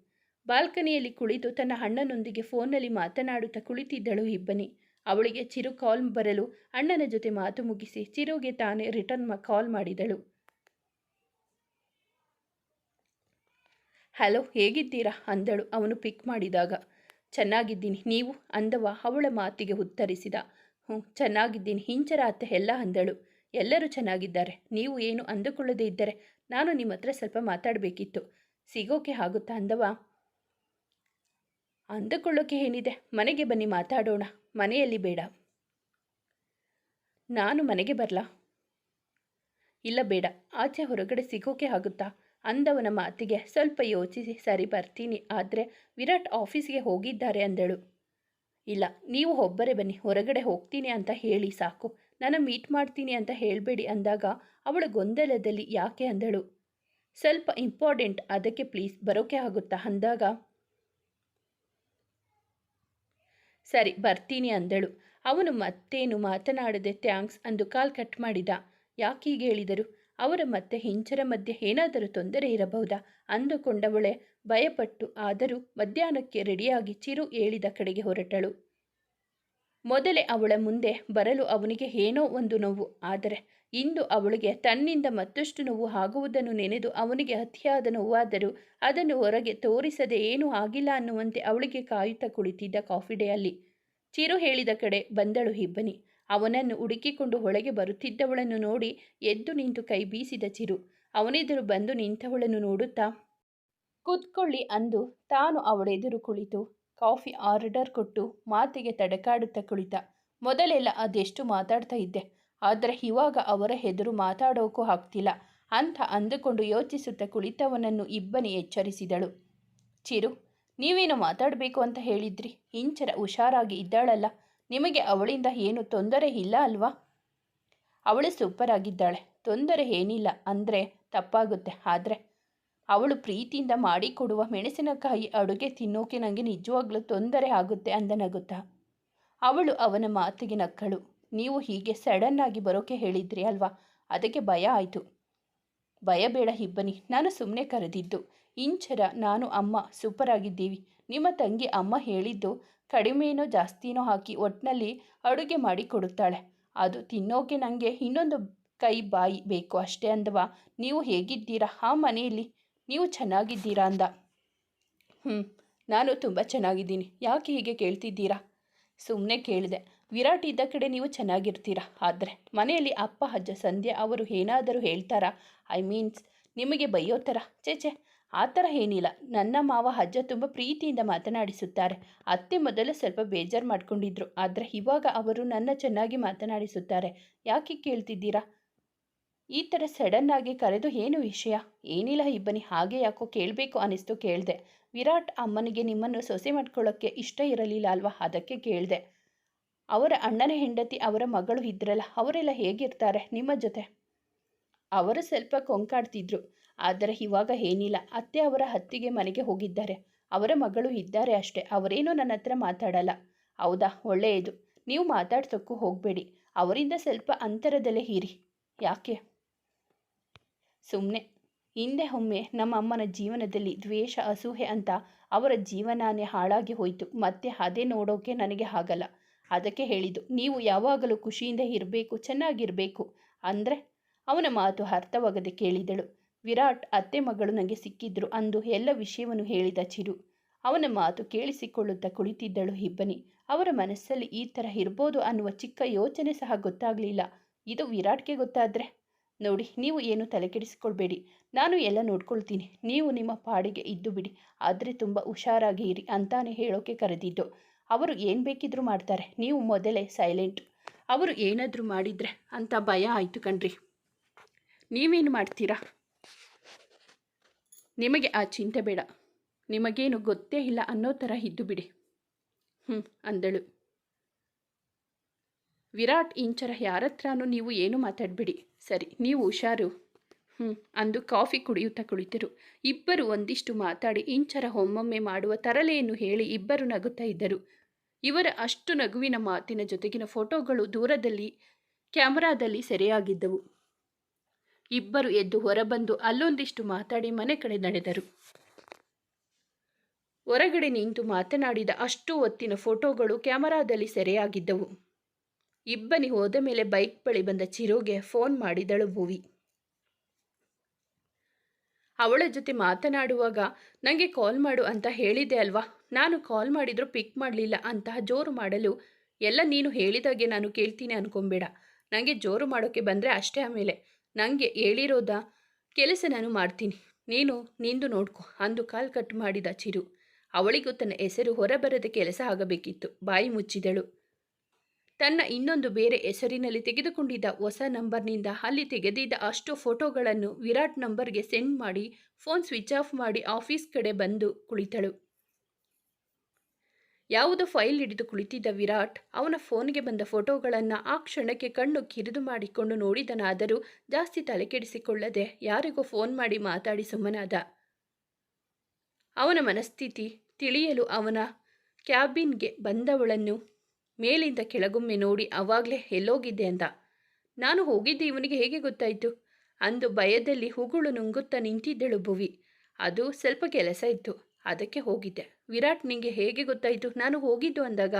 ಬಾಲ್ಕನಿಯಲ್ಲಿ ಕುಳಿತು ತನ್ನ ಅಣ್ಣನೊಂದಿಗೆ ಫೋನ್ನಲ್ಲಿ ಮಾತನಾಡುತ್ತಾ ಕುಳಿತಿದ್ದಳು ಇಬ್ಬನಿ. ಅವಳಿಗೆ ಚಿರು ಕಾಲ್ ಬರಲು ಅಣ್ಣನ ಜೊತೆ ಮಾತು ಮುಗಿಸಿ ಚಿರುಗೆ ತಾನೇ ರಿಟರ್ನ್ ಕಾಲ್ ಮಾಡಿದಳು. ಹಲೋ, ಹೇಗಿದ್ದೀರಾ? ಅಂದಳು ಅವನು ಪಿಕ್ ಮಾಡಿದಾಗ. ಚೆನ್ನಾಗಿದ್ದೀನಿ, ನೀವು? ಅಂದವ ಅವಳ ಮಾತಿಗೆ ಉತ್ತರಿಸಿದ. ಹ್ಞೂ, ಚೆನ್ನಾಗಿದ್ದೀನಿ ಹಿಂಚರ ಅತ್ತೆ ಎಲ್ಲ ಅಂದಳು. ಎಲ್ಲರೂ ಚೆನ್ನಾಗಿದ್ದಾರೆ, ನೀವು ಏನು ಅಂದುಕೊಳ್ಳದೇ ಇದ್ದರೆ ನಾನು ನಿಮ್ಮ ಹತ್ರ ಸ್ವಲ್ಪ ಮಾತಾಡಬೇಕಿತ್ತು. ಸಿಗೋಕೆ ಆಗುತ್ತಾ? ಅಂದವ. ಅಂದುಕೊಳ್ಳೋಕೆ ಏನಿದೆ? ಮನೆಗೆ ಬನ್ನಿ, ಮಾತಾಡೋಣ. ಮನೆಯಲ್ಲಿ ಬೇಡ. ನಾನು ಮನೆಗೆ ಬರಲಾ? ಇಲ್ಲ, ಬೇಡ. ಆಚೆ ಹೊರಗಡೆ ಸಿಗೋಕೆ ಆಗುತ್ತಾ? ಅಂದವನ ಮಾತಿಗೆ ಸ್ವಲ್ಪ ಯೋಚಿಸಿ, ಸರಿ, ಬರ್ತೀನಿ. ಆದರೆ ವಿರಾಟ್ ಆಫೀಸ್ಗೆ ಹೋಗಿದ್ದಾರೆ ಅಂದಳು. ಇಲ್ಲ, ನೀವು ಒಬ್ಬರೇ ಬನ್ನಿ. ಹೊರಗಡೆ ಹೋಗ್ತೀನಿ ಅಂತ ಹೇಳಿ, ಸಾಕು. ನಾನು ಮೀಟ್ ಮಾಡ್ತೀನಿ ಅಂತ ಹೇಳಬೇಡಿ ಅಂದಾಗ ಅವಳು ಗೊಂದಲದಲ್ಲಿ ಯಾಕೆ ಅಂದಳು. ಸ್ವಲ್ಪ ಇಂಪಾರ್ಟೆಂಟ್, ಅದಕ್ಕೆ ಪ್ಲೀಸ್ ಬರೋಕೆ ಆಗುತ್ತಾ? ಅಂದಾಗ ಸರಿ, ಬರ್ತೀನಿ ಅಂದಳು. ಅವನು ಮತ್ತೇನು ಮಾತನಾಡದೆ ಥ್ಯಾಂಕ್ಸ್ ಅಂದು ಕಾಲ್ ಕಟ್ ಮಾಡಿದ. ಯಾಕೀಗೆ ಹೇಳಿದರು? ಅವರ ಮತ್ತೆ ಹಿಂಚರ ಮಧ್ಯೆ ಏನಾದರೂ ತೊಂದರೆ ಇರಬಹುದಾ? ಅಂದುಕೊಂಡವಳೆ ಭಯಪಟ್ಟು ಆದರೂ ಮಧ್ಯಾಹ್ನಕ್ಕೆ ರೆಡಿಯಾಗಿ ಚಿರು ಏಳಿದ ಕಡೆಗೆ ಹೊರಟಳು. ಮೊದಲೇ ಅವಳ ಮುಂದೆ ಬರಲು ಅವನಿಗೆ ಏನೋ ಒಂದು ನೋವು. ಆದರೆ ಇಂದು ಅವಳಿಗೆ ತನ್ನಿಂದ ಮತ್ತಷ್ಟು ನೋವು ಆಗುವುದನ್ನು ನೆನೆದು ಅವನಿಗೆ ಅತಿಯಾದ ನೋವಾದರೂ ಅದನ್ನು ಹೊರಗೆ ತೋರಿಸದೆ ಏನೂ ಆಗಿಲ್ಲ ಅನ್ನುವಂತೆ ಅವಳಿಗೆ ಕಾಯುತ್ತಾ ಕುಳಿತಿದ್ದ ಕಾಫಿ ಡೇ ಅಲ್ಲಿ ಚಿರು ಹೇಳಿದ ಕಡೆ, ಬಂದಳು ಇಬ್ಬನಿ. ಅವನನ್ನು ಹುಡುಕಿಕೊಂಡು ಒಳಗೆ ಬರುತ್ತಿದ್ದವಳನ್ನು ನೋಡಿ ಎದ್ದು ನಿಂತು ಕೈ ಬೀಸಿದ ಚಿರು. ಅವನೆದುರು ಬಂದು ನಿಂತವಳನ್ನು ನೋಡುತ್ತಾ, ಕೂತ್ಕೊಳ್ಳಿ ಅಂದು ತಾನು ಅವಳೆದುರು ಕುಳಿತು, ಕಾಫಿ ಆರ್ಡರ್ ಕೊಟ್ಟು ಮಾತಿಗೆ ತಡಕಾಡುತ್ತಾ ಕುಳಿತ. ಮೊದಲೆಲ್ಲ ಅದೆಷ್ಟು ಮಾತಾಡ್ತಾ ಇದ್ದೆ. ಆದರೆ ಇವಾಗ ಅವರ ಹೆದರು ಮಾತಾಡೋಕ್ಕೂ ಆಗ್ತಿಲ್ಲ. ಅಂತ ಅಂದುಕೊಂಡು ಯೋಚಿಸುತ್ತಾ ಕುಳಿತವನನ್ನು ಇಬ್ಬನಿ ಎಚ್ಚರಿಸಿದಳು. ಚಿರು, ನೀವೇನು ಮಾತಾಡಬೇಕು ಅಂತ ಹೇಳಿದ್ರಿ? ಇಂಚರ ಹುಷಾರಾಗಿ ಇದ್ದಾಳಲ್ಲ. ನಿಮಗೆ ಅವಳಿಂದ ಏನು ತೊಂದರೆ ಇಲ್ಲ ಅಲ್ವಾ? ಅವಳು ಸೂಪರ್ ಆಗಿದ್ದಾಳೆ ತೊಂದರೆ ಏನಿಲ್ಲ. ಅಂದರೆ ತಪ್ಪಾಗುತ್ತೆ. ಆದರೆ ಅವಳು ಪ್ರೀತಿಯಿಂದ ಮಾಡಿಕೊಡುವ ಮೆಣಸಿನಕಾಯಿ ಅಡುಗೆ ತಿನ್ನೋಕೆ ನನಗೆ ನಿಜವಾಗ್ಲೂ ತೊಂದರೆ ಆಗುತ್ತೆ ಅಂದ ನಗುತ್ತಾ. ಅವಳು ಅವನ ಮಾತಿಗೆ ನಕ್ಕಳು. ನೀವು ಹೀಗೆ ಸಡನ್ನಾಗಿ ಬರೋಕೆ ಹೇಳಿದ್ರಿ ಅಲ್ವಾ? ಅದಕ್ಕೆ ಭಯ ಆಯಿತು. ಭಯ ಬೇಡ ಇಬ್ಬನಿ, ನಾನು ಸುಮ್ಮನೆ ಕರೆದಿದ್ದು. ಇಂಚರ, ನಾನು ಅಮ್ಮ ಸೂಪರ್ ಆಗಿದ್ದೀವಿ. ನಿಮ್ಮ ತಂಗಿ ಅಮ್ಮ ಹೇಳಿದ್ದು ಕಡಿಮೆನೋ ಜಾಸ್ತಿನೋ ಹಾಕಿ ಒಟ್ಟಿನಲ್ಲಿ ಅಡುಗೆ ಮಾಡಿ ಕೊಡುತ್ತಾಳೆ. ಅದು ತಿನ್ನೋಕೆ ನನಗೆ ಇನ್ನೊಂದು ಕೈ ಬಾಯಿ ಬೇಕು ಅಷ್ಟೇ ಅಂದವಾ. ನೀವು ಹೇಗಿದ್ದೀರಾ? ಆ ಮನೆಯಲ್ಲಿ ನೀವು ಚೆನ್ನಾಗಿದ್ದೀರಾ ಅಂದ. ಹ್ಞೂ ನಾನು ತುಂಬ ಚೆನ್ನಾಗಿದ್ದೀನಿ. ಯಾಕೆ ಹೀಗೆ ಕೇಳ್ತಿದ್ದೀರಾ? ಸುಮ್ಮನೆ ಕೇಳಿದೆ. ವಿರಾಟ್ ಇದ್ದ ಕಡೆ ನೀವು ಚೆನ್ನಾಗಿರ್ತೀರ? ಆದರೆ ಮನೆಯಲ್ಲಿ ಅಪ್ಪ, ಅಜ್ಜ, ಸಂಧ್ಯಾ ಅವರು ಏನಾದರೂ ಹೇಳ್ತಾರಾ? ಐ ಮೀನ್ಸ್ ನಿಮಗೆ ಬೈಯೋ ಥರ? ಚೇಚೆ ಆ ಥರ ಏನಿಲ್ಲ. ನನ್ನ ಮಾವ, ಅಜ್ಜ ತುಂಬ ಪ್ರೀತಿಯಿಂದ ಮಾತನಾಡಿಸುತ್ತಾರೆ. ಅತ್ತೆ ಮೊದಲು ಸ್ವಲ್ಪ ಬೇಜಾರು ಮಾಡ್ಕೊಂಡಿದ್ರು. ಆದರೆ ಇವಾಗ ಅವರು ನನ್ನ ಚೆನ್ನಾಗಿ ಮಾತನಾಡಿಸುತ್ತಾರೆ. ಯಾಕೆ ಕೇಳ್ತಿದ್ದೀರಾ? ಈ ಥರ ಸಡನ್ನಾಗಿ ಕರೆದು ಏನು ವಿಷಯ? ಏನಿಲ್ಲ ಇಬ್ಬನಿ ಹಾಗೆ ಯಾಕೋ ಕೇಳಬೇಕು ಅನ್ನಿಸ್ತು ಕೇಳಿದೆ. ವಿರಾಟ್ ಅಮ್ಮನಿಗೆ ನಿಮ್ಮನ್ನು ಸೊಸೆ ಮಾಡ್ಕೊಳ್ಳೋಕ್ಕೆ ಇಷ್ಟ ಇರಲಿಲ್ಲ ಅಲ್ವಾ? ಅದಕ್ಕೆ ಕೇಳಿದೆ. ಅವರ ಅಣ್ಣನ ಹೆಂಡತಿ, ಅವರ ಮಗಳು ಇದ್ರಲ್ಲ, ಅವರೆಲ್ಲ ಹೇಗಿರ್ತಾರೆ ನಿಮ್ಮ ಜೊತೆ? ಅವರು ಸ್ವಲ್ಪ ಕೊಂಕಾಡ್ತಿದ್ರು, ಆದರೆ ಇವಾಗ ಏನಿಲ್ಲ. ಅತ್ತೆ ಅವರ ಹತ್ತಿಗೆ ಮನೆಗೆ ಹೋಗಿದ್ದಾರೆ. ಅವರ ಮಗಳು ಇದ್ದಾರೆ ಅಷ್ಟೇ. ಅವರೇನೂ ನನ್ನ ಹತ್ರ ಮಾತಾಡಲ್ಲ. ಹೌದಾ? ಒಳ್ಳೆಯದು. ನೀವು ಮಾತಾಡ್ಸೋಕ್ಕೂ ಹೋಗಬೇಡಿ. ಅವರಿಂದ ಸ್ವಲ್ಪ ಅಂತರದಲ್ಲೇ ಹೀರಿ ಯಾಕೆ? ಸುಮ್ಮನೆ ಹಿಂದೆ ಒಮ್ಮೆ ನಮ್ಮ ಅಮ್ಮನ ಜೀವನದಲ್ಲಿ ದ್ವೇಷ ಅಸೂಹೆ ಅಂತ ಅವರ ಜೀವನಾನೇ ಹಾಳಾಗಿ ಹೋಯಿತು. ಮತ್ತೆ ಅದೇ ನೋಡೋಕೆ ನನಗೆ ಆಗಲ್ಲ. ಅದಕ್ಕೆ ಹೇಳಿದ್ದು, ನೀವು ಯಾವಾಗಲೂ ಖುಷಿಯಿಂದ ಇರಬೇಕು, ಚೆನ್ನಾಗಿರಬೇಕು. ಅಂದರೆ ಅವನ ಮಾತು ಅರ್ಥವಾಗದೆ ಕೇಳಿದಳು. ವಿರಾಟ್ ಅತ್ತೆ ಮಗಳು ನನಗೆ ಸಿಕ್ಕಿದ್ರು ಅಂದು ಎಲ್ಲ ವಿಷಯವನ್ನು ಹೇಳಿದ ಚಿರು. ಅವನ ಮಾತು ಕೇಳಿಸಿಕೊಳ್ಳುತ್ತಾ ಕುಳಿತಿದ್ದಳು ಇಬ್ಬನಿ. ಅವರ ಮನಸ್ಸಲ್ಲಿ ಈ ಥರ ಇರ್ಬೋದು ಅನ್ನುವ ಚಿಕ್ಕ ಯೋಚನೆ ಸಹ ಗೊತ್ತಾಗಲಿಲ್ಲ. ಇದು ವಿರಾಟ್ಗೆ ಗೊತ್ತಾದರೆ? ನೋಡಿ, ನೀವು ಏನು ತಲೆ ಕೆಡಿಸಿಕೊಳ್ಬೇಡಿ ನಾನು ಎಲ್ಲ ನೋಡ್ಕೊಳ್ತೀನಿ. ನೀವು ನಿಮ್ಮ ಪಾಡಿಗೆ ಇದ್ದು ಬಿಡಿ. ಆದರೆ ತುಂಬ ಹುಷಾರಾಗಿ ಇರಿ ಅಂತಾನೆ ಹೇಳೋಕೆ ಕರೆದಿದ್ದು. ಅವರು ಏನು ಬೇಕಿದ್ರೂ ಮಾಡ್ತಾರೆ. ನೀವು ಮೊದಲೇ ಸೈಲೆಂಟ್ ಅವರು ಏನಾದರೂ ಮಾಡಿದರೆ ಅಂತ ಭಯ ಆಯಿತು ಕಣ್ರಿ. ನೀವೇನು ಮಾಡ್ತೀರಾ? ನಿಮಗೆ ಆ ಚಿಂತೆ ಬೇಡ. ನಿಮಗೇನು ಗೊತ್ತೇ ಇಲ್ಲ ಅನ್ನೋ ಥರ ಇದ್ದು ಬಿಡಿ. ಹ್ಞೂ ಅಂದಳು. ವಿರಾಟ್ ಇಂಚರ ಯಾರ ಹತ್ರನೂ ನೀವು ಏನು ಮಾತಾಡಬೇಡಿ. ಸರಿ, ನೀವು ಹುಷಾರು. ಹ್ಞೂ ಅಂದು ಕಾಫಿ ಕುಡಿಯುತ್ತಾ ಕುಳಿತರು. ಇಬ್ಬರು ಒಂದಿಷ್ಟು ಮಾತಾಡಿ ಇಂಚರ ಒಮ್ಮೊಮ್ಮೆ ಮಾಡುವ ತರಲೆಯನ್ನು ಹೇಳಿ ಇಬ್ಬರು ನಗುತ್ತಾ ಇದ್ದರು. ಇವರ ಅಷ್ಟು ನಗುವಿನ ಮಾತಿನ ಜೊತೆಗಿನ ಫೋಟೋಗಳು ದೂರದಲ್ಲಿ, ಕ್ಯಾಮರಾದಲ್ಲಿ ಸೆರೆಯಾಗಿದ್ದವು. ಇಬ್ಬರು ಎದ್ದು ಹೊರಬಂದು ಅಲ್ಲೊಂದಿಷ್ಟು ಮಾತಾಡಿ ಮನೆ ಕಡೆ ನಡೆದರು. ಹೊರಗಡೆ ನಿಂತು ಮಾತನಾಡಿದ ಅಷ್ಟು ಹೊತ್ತಿನ ಫೋಟೋಗಳು ಕ್ಯಾಮರಾದಲ್ಲಿ ಸೆರೆಯಾಗಿದ್ದವು. ಇಬ್ಬನಿ ಹೋದ ಮೇಲೆ ಬೈಕ್ ಬಳಿ ಬಂದ ಚಿರೋಗೆ ಫೋನ್ ಮಾಡಿದಳು ಭುವಿ. ಅವಳ ಜೊತೆ ಮಾತನಾಡುವಾಗ ನನಗೆ ಕಾಲ್ ಮಾಡು ಅಂತ ಹೇಳಿದೆ ಅಲ್ವಾ? ನಾನು ಕಾಲ್ ಮಾಡಿದರೂ ಪಿಕ್ ಮಾಡಲಿಲ್ಲ ಅಂತ ಜೋರು ಮಾಡಲು ಎಲ್ಲ ನೀನು ಹೇಳಿದಾಗೆ ನಾನು ಕೇಳ್ತೀನಿ ಅನ್ಕೊಂಬೇಡ. ನನಗೆ ಜೋರು ಮಾಡೋಕ್ಕೆ ಬಂದರೆ ಅಷ್ಟೇ ಆಮೇಲೆ. ನನಗೆ ಹೇಳಿರೋದ ಕೆಲಸ ನಾನು ಮಾಡ್ತೀನಿ. ನೀನು, ನಿಂದು ನೋಡ್ಕೊ. ಅಂದು ಕಾಲ್ ಕಟ್ ಮಾಡಿದ ಚಿರು. ಅವಳಿಗೂ ತನ್ನ ಹೆಸರು ಹೊರಬರದ ಕೆಲಸ ಆಗಬೇಕಿತ್ತು. ಬಾಯಿ ಮುಚ್ಚಿದಳು. ತನ್ನ ಇನ್ನೊಂದು ಬೇರೆ ಹೆಸರಿನಲ್ಲಿ ತೆಗೆದುಕೊಂಡಿದ್ದ ಹೊಸ ನಂಬರ್ನಿಂದ ಅಲ್ಲಿ ತೆಗೆದಿದ್ದ ಅಷ್ಟು ಫೋಟೋಗಳನ್ನು ವಿರಾಟ್ ನಂಬರ್ಗೆ ಸೆಂಡ್ ಮಾಡಿ ಫೋನ್ ಸ್ವಿಚ್ ಆಫ್ ಮಾಡಿ ಆಫೀಸ್ ಕಡೆ ಬಂದು ಕುಳಿತಳು. ಯಾವುದೋ ಫೈಲ್ ಹಿಡಿದು ಕುಳಿತಿದ್ದ ವಿರಾಟ್ ಅವನ ಫೋನ್ಗೆ ಬಂದ ಫೋಟೋಗಳನ್ನು ಆ ಕ್ಷಣಕ್ಕೆ ಕಣ್ಣು ಕಿರಿದು ಮಾಡಿಕೊಂಡು ನೋಡಿದನಾದರೂ ಜಾಸ್ತಿ ತಲೆಕೆಡಿಸಿಕೊಳ್ಳದೆ ಯಾರಿಗೋ ಫೋನ್ ಮಾಡಿ ಮಾತಾಡಿ ಸುಮ್ಮನಾದ. ಅವನ ಮನಸ್ಥಿತಿ ತಿಳಿಯಲು ಅವನ ಕ್ಯಾಬಿನ್ಗೆ ಬಂದವಳನ್ನು ಮೇಲಿಂದ ಕೆಳಗೊಮ್ಮೆ ನೋಡಿ ಅವಾಗಲೇ ಎಲ್ಲೋಗಿದ್ದೆ ಅಂದ ನಾನು ಹೋಗಿದ್ದೆ ಇವನಿಗೆ ಹೇಗೆ ಗೊತ್ತಾಯಿತು? ಅಂದು ಭಯದಲ್ಲಿ ಹುಗುಳು ನುಂಗುತ್ತಾ ನಿಂತಿದ್ದಳು ಭುವಿ. ಅದು ಸ್ವಲ್ಪ ಕೆಲಸ ಇತ್ತು. ಅದಕ್ಕೆ ಹೋಗಿದ್ದೆ. ವಿರಾಟ್ ನಿಂಗೆ ಹೇಗೆ ಗೊತ್ತಾಯಿತು? ನಾನು ಹೋಗಿದ್ದು ಅಂದಾಗ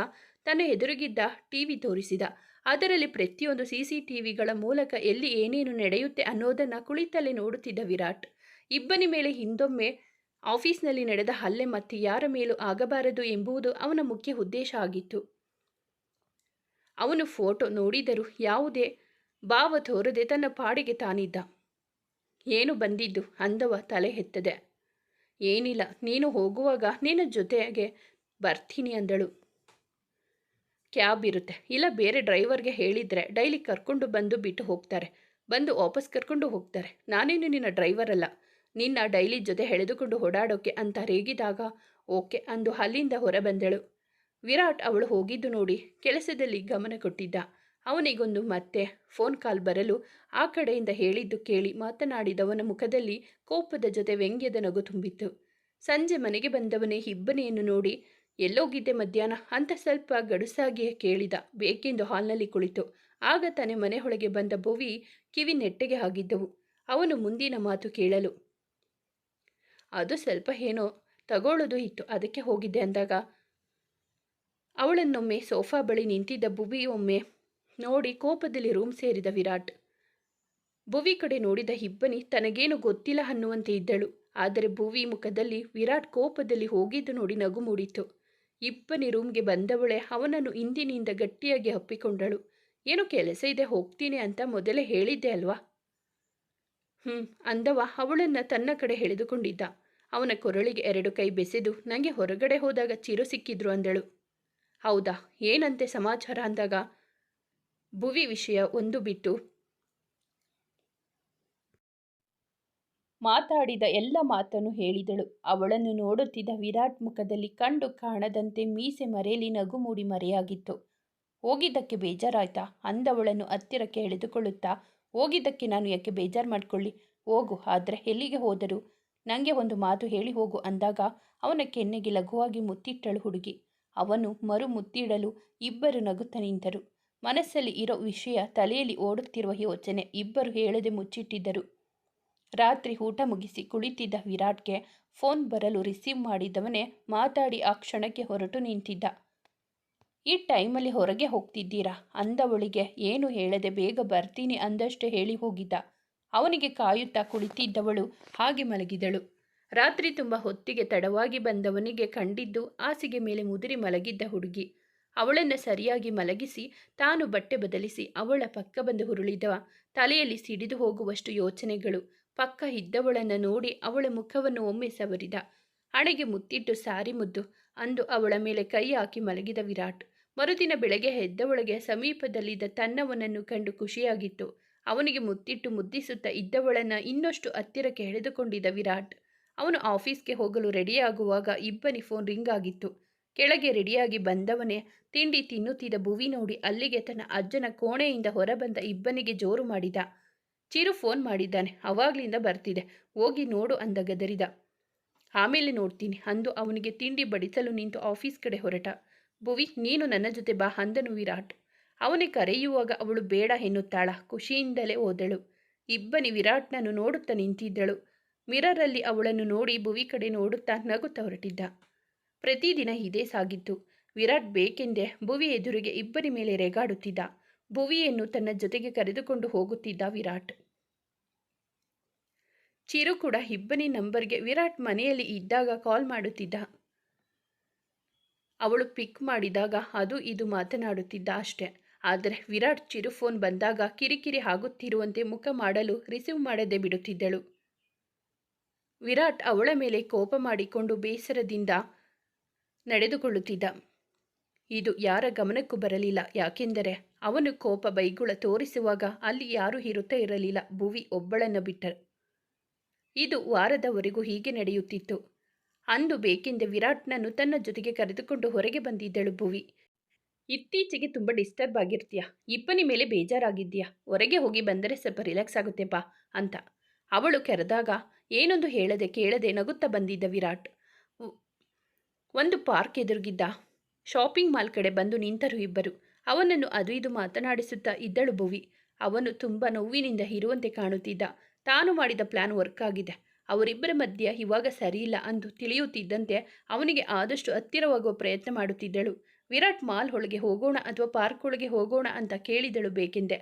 ತನ್ನ ಎದುರಿಗಿದ್ದ ಟಿ ವಿ ತೋರಿಸಿದ. ಅದರಲ್ಲಿ ಪ್ರತಿಯೊಂದು ಸಿ ಸಿ ಟಿ ವಿಗಳ ಮೂಲಕ ಎಲ್ಲಿ ಏನೇನು ನಡೆಯುತ್ತೆ ಅನ್ನೋದನ್ನು ಕುಳಿತಲ್ಲೇ ನೋಡುತ್ತಿದ್ದ ವಿರಾಟ್. ಇಬ್ಬನಿ ಮೇಲೆ ಹಿಂದೊಮ್ಮೆ ಆಫೀಸ್ನಲ್ಲಿ ನಡೆದ ಹಲ್ಲೆ ಮತ್ತೆ ಯಾರ ಮೇಲೂ ಆಗಬಾರದು ಎಂಬುದು ಅವನ ಮುಖ್ಯ ಉದ್ದೇಶ ಆಗಿತ್ತು. ಅವನು ಫೋಟೋ ನೋಡಿದರೂ ಯಾವುದೇ ಭಾವ ತೋರದೆ ತನ್ನ ಪಾಡಿಗೆ ತಾನಿದ್ದ. ಏನು ಬಂದಿದ್ದು? ಅಂದವ ತಲೆ ಎತ್ತದೆ. ಏನಿಲ್ಲ, ನೀನು ಹೋಗುವಾಗ ನಿನ್ನ ಜೊತೆಗೆ ಬರ್ತೀನಿ ಅಂದಳು. ಕ್ಯಾಬ್ ಇರುತ್ತೆ. ಇಲ್ಲ, ಬೇರೆ ಡ್ರೈವರ್ಗೆ ಹೇಳಿದರೆ ಡೈಲಿ ಕರ್ಕೊಂಡು ಬಂದು ಬಿಟ್ಟು ಹೋಗ್ತಾರೆ. ಬಂದು ವಾಪಸ್ ಕರ್ಕೊಂಡು ಹೋಗ್ತಾರೆ. ನಾನೇನು ನಿನ್ನ ಡ್ರೈವರ್ ಅಲ್ಲ. ನಿನ್ನ ಡೈಲಿ ಜೊತೆ ಎಳೆದುಕೊಂಡು ಓಡಾಡೋಕೆ ಅಂತ ರೇಗಿದಾಗ ಓಕೆ ಅಂದು ಅಲ್ಲಿಂದ ಹೊರಬಂದಳು. ವಿರಾಟ್ ಅವಳು ಹೋಗಿದ್ದು ನೋಡಿ ಕೆಲಸದಲ್ಲಿ ಗಮನ ಕೊಟ್ಟಿದ್ದ. ಅವನಿಗೊಂದು ಮತ್ತೆ ಫೋನ್ ಕಾಲ್ ಬರಲು ಆ ಕಡೆಯಿಂದ ಹೇಳಿದ್ದು ಕೇಳಿ ಮಾತನಾಡಿದವನ ಮುಖದಲ್ಲಿ ಕೋಪದ ಜೊತೆ ವ್ಯಂಗ್ಯದ ನಗು ತುಂಬಿತ್ತು. ಸಂಜೆ ಮನೆಗೆ ಬಂದವನೇ ಇಬ್ಬನಿಯನ್ನು ನೋಡಿ, ಎಲ್ಲೋಗಿದ್ದೆ ಮಧ್ಯಾಹ್ನ? ಅಂತ ಸ್ವಲ್ಪ ಗಡುಸಾಗಿಯೇ ಕೇಳಿದ. ಬೇಕೆಂದು ಹಾಲ್ನಲ್ಲಿ ಕುಳಿತು. ಆಗ ತಾನೇ ಮನೆಯೊಳಗೆ ಬಂದ ಭುವಿ ಕಿವಿ ನೆಟ್ಟಗೆ ಆಗಿದ್ದವು ಅವನು ಮುಂದಿನ ಮಾತು ಕೇಳಲು, ಅದು ಸ್ವಲ್ಪ ಏನೋ ತಗೊಳ್ಳೋದು ಇತ್ತು, ಅದಕ್ಕೆ ಹೋಗಿದ್ದೆ ಅಂದಾಗ ಅವಳನ್ನೊಮ್ಮೆ ಸೋಫಾ ಬಳಿ ನಿಂತಿದ್ದ ಭುವಿ ಒಮ್ಮೆ ನೋಡಿ ಕೋಪದಲ್ಲಿ ರೂಮ್ ಸೇರಿದ ವಿರಾಟ್. ಬುವಿ ಕಡೆ ನೋಡಿದ ಇಬ್ಬನಿ ತನಗೇನು ಗೊತ್ತಿಲ್ಲ ಅನ್ನುವಂತೆ ಇದ್ದಳು. ಆದರೆ ಬುವಿ ಮುಖದಲ್ಲಿ ವಿರಾಟ್ ಕೋಪದಲ್ಲಿ ಹೋಗಿದ್ದು ನೋಡಿ ನಗು ಮೂಡಿತು ಇಬ್ಬನಿ ರೂಮ್ಗೆ ಬಂದವಳೆ ಅವನನ್ನು ಇಂದಿನಿಂದ ಗಟ್ಟಿಯಾಗಿ ಅಪ್ಪಿಕೊಂಡಳು. ಏನು ಕೆಲಸ ಇದೆ, ಹೋಗ್ತೀನಿ ಅಂತ ಮೊದಲೇ ಹೇಳಿದ್ದೆ ಅಲ್ವಾ? ಹ್ಞೂ ಅಂದವ ಅವಳನ್ನು ತನ್ನ ಕಡೆ ಎಳೆದುಕೊಂಡಿದ್ದ. ಅವನ ಕೊರಳಿಗೆ ಎರಡು ಕೈ ಬೆಸೆದು ನನಗೆ ಹೊರಗಡೆ ಹೋದಾಗ ಚಿರು ಸಿಕ್ಕಿದ್ರು, ಅಂದಳು. ಹೌದಾ? ಏನಂತೆ ಸಮಾಚಾರ ಅಂದಾಗ? ಭುವಿ ವಿಷಯ ಒಂದು ಬಿಟ್ಟು. ಮಾತಾಡಿದ ಎಲ್ಲ ಮಾತನ್ನು ಹೇಳಿದಳು. ಅವಳನ್ನು ನೋಡುತ್ತಿದ್ದ ವಿರಾಟ್ ಮುಖದಲ್ಲಿ ಕಂಡು ಕಾಣದಂತೆ ಮೀಸೆ ಮರೆಯಲ್ಲಿ ನಗು ಮೂಡಿ ಮರೆಯಾಗಿತ್ತು. ಹೋಗಿದ್ದಕ್ಕೆ ಬೇಜಾರಾಯ್ತಾ? ಅಂದವಳನ್ನು ಹತ್ತಿರಕ್ಕೆ ಎಳೆದುಕೊಳ್ಳುತ್ತಾ, ಹೋಗಿದ್ದಕ್ಕೆ ನಾನು ಯಾಕೆ ಬೇಜಾರು ಮಾಡಿಕೊಳ್ಳಿ? ಹೋಗು, ಆದರೆ ಎಲ್ಲಿಗೆ ಹೋದರು? ನನಗೆ ಒಂದು ಮಾತು ಹೇಳಿ ಹೋಗು ಅಂದಾಗ ಅವನ ಕೆನ್ನೆಗೆ ಲಘುವಾಗಿ ಮುತ್ತಿಟ್ಟಳು ಹುಡುಗಿ. ಅವನು ಮರು ಮುತ್ತಿಡಲು ಇಬ್ಬರು ನಗುತ್ತ ನಿಂತರು. ಮನಸ್ಸಲ್ಲಿ ಇರೋ ವಿಷಯ ತಲೆಯಲ್ಲಿ ಓಡುತ್ತಿರುವ ಯೋಚನೆ ಇಬ್ಬರು ಹೇಳದೆ ಮುಚ್ಚಿಟ್ಟಿದ್ದರು. ರಾತ್ರಿ ಊಟ ಮುಗಿಸಿ ಕುಳಿತಿದ್ದ ವಿರಾಟ್ಗೆ ಫೋನ್ ಬರಲು ರಿಸೀವ್ ಮಾಡಿದವನೇ ಮಾತಾಡಿ ಆ ಕ್ಷಣಕ್ಕೆ ಹೊರಟು ನಿಂತಿದ್ದ. ಈ ಟೈಮಲ್ಲಿ ಹೊರಗೆ ಹೋಗ್ತಿದ್ದೀರಾ? ಅಂದವಳಿಗೆ ಏನು ಹೇಳದೆ ಬೇಗ ಬರ್ತೀನಿ ಅಂದಷ್ಟೇ ಹೇಳಿ ಹೋಗಿದ್ದ. ಅವನಿಗೆ ಕಾಯುತ್ತಾ ಕುಳಿತಿದ್ದವಳು ಹಾಗೆ ಮಲಗಿದಳು. ರಾತ್ರಿ ತುಂಬ ಹೊತ್ತಿಗೆ ತಡವಾಗಿ ಬಂದವನಿಗೆ ಕಂಡಿದ್ದು ಹಾಸಿಗೆ ಮೇಲೆ ಮುದುರಿ ಮಲಗಿದ್ದ ಹುಡುಗಿ. ಅವಳನ್ನು ಸರಿಯಾಗಿ ಮಲಗಿಸಿ, ತಾನು ಬಟ್ಟೆ ಬದಲಿಸಿ ಅವಳ ಪಕ್ಕ ಬಂದು ಹುರುಳಿದವ ತಲೆಯಲ್ಲಿ ಸಿಡಿದು ಹೋಗುವಷ್ಟು ಯೋಚನೆಗಳು. ಪಕ್ಕ ಇದ್ದವಳನ್ನು ನೋಡಿ ಅವಳ ಮುಖವನ್ನು ಒಮ್ಮೆ ಸವರಿದ. ಹಣೆಗೆ ಮುತ್ತಿಟ್ಟು, ಸಾರಿ ಮುದ್ದು ಅಂದು ಅವಳ ಮೇಲೆ ಕೈ ಹಾಕಿ ಮಲಗಿದ ವಿರಾಟ್. ಮರುದಿನ ಬೆಳಗ್ಗೆ ಎದ್ದವಳಿಗೆ ಸಮೀಪದಲ್ಲಿದ್ದ ತನ್ನವನನ್ನು ಕಂಡು ಖುಷಿಯಾಗಿತ್ತು. ಅವನಿಗೆ ಮುತ್ತಿಟ್ಟು ಮುದ್ದಿಸುತ್ತಾ ಇದ್ದವಳನ್ನು ಇನ್ನಷ್ಟು ಹತ್ತಿರಕ್ಕೆ ಎಳೆದುಕೊಂಡಿದ್ದ ವಿರಾಟ್. ಅವನು ಆಫೀಸ್ಗೆ ಹೋಗಲು ರೆಡಿಯಾಗುವಾಗ ಇಬ್ಬನಿ ಫೋನ್ ರಿಂಗ್ ಆಗಿತ್ತು ಕೆಳಗೆ ರೆಡಿಯಾಗಿ ಬಂದವನೇ ತಿಂಡಿ ತಿನ್ನುತ್ತಿದ್ದ ಭುವಿ ನೋಡಿ ಅಲ್ಲಿಗೆ ತನ್ನ ಅಜ್ಜನ ಕೋಣೆಯಿಂದ ಹೊರಬಂದ ಇಬ್ಬನಿಗೆ ಜೋರು ಮಾಡಿದ. ಚಿರು ಫೋನ್ ಮಾಡಿದ್ದಾನೆ, ಅವಾಗ್ಲಿಂದ ಬರ್ತಿದೆ, ಹೋಗಿ ನೋಡು ಅಂದ ಗದರಿದ. ಆಮೇಲೆ ನೋಡ್ತೀನಿ ಅಂದು ಅವನಿಗೆ ತಿಂಡಿ ಬಡಿಸಲು ನಿಂತು ಆಫೀಸ್ ಕಡೆ ಹೊರಟ. ಭುವಿ, ನೀನು ನನ್ನ ಜೊತೆ ಬಾ ಅಂದನು ವಿರಾಟ್. ಅವನೇ ಕರೆಯುವಾಗ ಅವಳು ಬೇಡ ಎನ್ನುತ್ತಾಳ, ಖುಷಿಯಿಂದಲೇ ಹೋದಳು. ಇಬ್ಬನಿ ವಿರಾಟ್ನನ್ನು ನೋಡುತ್ತಾ ನಿಂತಿದ್ದಳು. ಮಿರರಲ್ಲಿ ಅವಳನ್ನು ನೋಡಿ ಭುವಿ ಕಡೆ ನೋಡುತ್ತಾ ನಗುತ್ತಾ ಹೊರಟಿದ್ದ ಪ್ರತಿದಿನ ಇದೇ ಸಾಗಿತ್ತು ವಿರಾಟ್ ಬೇಕೆಂದೇ ಭುವಿ ಎದುರಿಗೆ ಇಬ್ಬರಿ ಮೇಲೆ ರೆಗಾಡುತ್ತಿದ್ದ. ಭುವಿಯನ್ನು ತನ್ನ ಜೊತೆಗೆ ಕರೆದುಕೊಂಡು ಹೋಗುತ್ತಿದ್ದ ವಿರಾಟ್. ಚಿರು ಕೂಡ ಇಬ್ಬನಿ ನಂಬರ್ಗೆ ವಿರಾಟ್ ಮನೆಯಲ್ಲಿ ಇದ್ದಾಗ ಕಾಲ್ ಮಾಡುತ್ತಿದ್ದ. ಅವಳು ಪಿಕ್ ಮಾಡಿದಾಗ ಅದು ಇದು ಮಾತನಾಡುತ್ತಿದ್ದ ಅಷ್ಟೆ. ಆದರೆ ವಿರಾಟ್ ಚಿರು ಫೋನ್ ಬಂದಾಗ ಕಿರಿಕಿರಿ ಆಗುತ್ತಿರುವಂತೆ ಮುಖ ಮಾಡಲು ರಿಸೀವ್ ಮಾಡದೆ ಬಿಡುತ್ತಿದ್ದಳು. ವಿರಾಟ್ ಅವಳ ಮೇಲೆ ಕೋಪ ಮಾಡಿಕೊಂಡು ಬೇಸರದಿಂದ ನಡೆದುಕೊಳ್ಳುತ್ತಿದ್ದ. ಇದು ಯಾರ ಗಮನಕ್ಕೂ ಬರಲಿಲ್ಲ. ಯಾಕೆಂದರೆ ಅವನು ಕೋಪ ಬೈಗುಳ ತೋರಿಸುವಾಗ ಅಲ್ಲಿ ಯಾರೂ ಇರುತ್ತಾ ಇರಲಿಲ್ಲ. ಭುವಿ ಒಬ್ಬಳನ್ನು ಬಿಟ್ಟರು ಇದು ವಾರದವರೆಗೂ ಹೀಗೆ ನಡೆಯುತ್ತಿತ್ತು. ಅಂದು ಬೇಕೆಂದು ವಿರಾಟ್ನನ್ನು ತನ್ನ ಜೊತೆಗೆ ಕರೆದುಕೊಂಡು ಹೊರಗೆ ಬಂದಿದ್ದಳು ಭುವಿ. ಇತ್ತೀಚೆಗೆ ತುಂಬ ಡಿಸ್ಟರ್ಬ್ ಆಗಿರ್ತೀಯ. ಇಪ್ಪನಿ ಮೇಲೆ ಬೇಜಾರಾಗಿದ್ದೀಯಾ. ಹೊರಗೆ ಹೋಗಿ ಬಂದರೆ ಸ್ವಲ್ಪ ರಿಲ್ಯಾಕ್ಸ್ ಆಗುತ್ತೆ ಬಾ ಅಂತ. ಅವಳು ಕರೆದಾಗ ಏನೊಂದು ಹೇಳದೆ ಕೇಳದೆ ನಗುತ್ತಾ ಬಂದಿದ್ದ ವಿರಾಟ್. ಒಂದು ಪಾರ್ಕ್ ಎದುರುಗಿದ್ದ ಶಾಪಿಂಗ್ ಮಾಲ್ ಕಡೆ ಬಂದು ನಿಂತರು ಇಬ್ಬರು. ಅವನನ್ನು ಅದು ಇದು ಮಾತನಾಡಿಸುತ್ತಾ ಇದ್ದಳು ಭುವಿ. ಅವನು ತುಂಬ ನೋವಿನಿಂದ ಇರುವಂತೆ ಕಾಣುತ್ತಿದ್ದ. ತಾನು ಮಾಡಿದ ಪ್ಲಾನ್ ವರ್ಕ್ ಆಗಿದೆ. ಅವರಿಬ್ಬರ ಮಧ್ಯೆ ಇವಾಗ ಸರಿಯಿಲ್ಲ ಅಂದು ತಿಳಿಯುತ್ತಿದ್ದಂತೆ ಅವನಿಗೆ ಆದಷ್ಟು ಹತ್ತಿರವಾಗುವ ಪ್ರಯತ್ನ ಮಾಡುತ್ತಿದ್ದಳು. ವಿರಾಟ್ ಮಾಲ್ ಒಳಗೆ ಹೋಗೋಣ ಅಥವಾ ಪಾರ್ಕ್ ಒಳಗೆ ಹೋಗೋಣ ಅಂತ ಕೇಳಿದಳು ಬೇಕೆಂದೆ.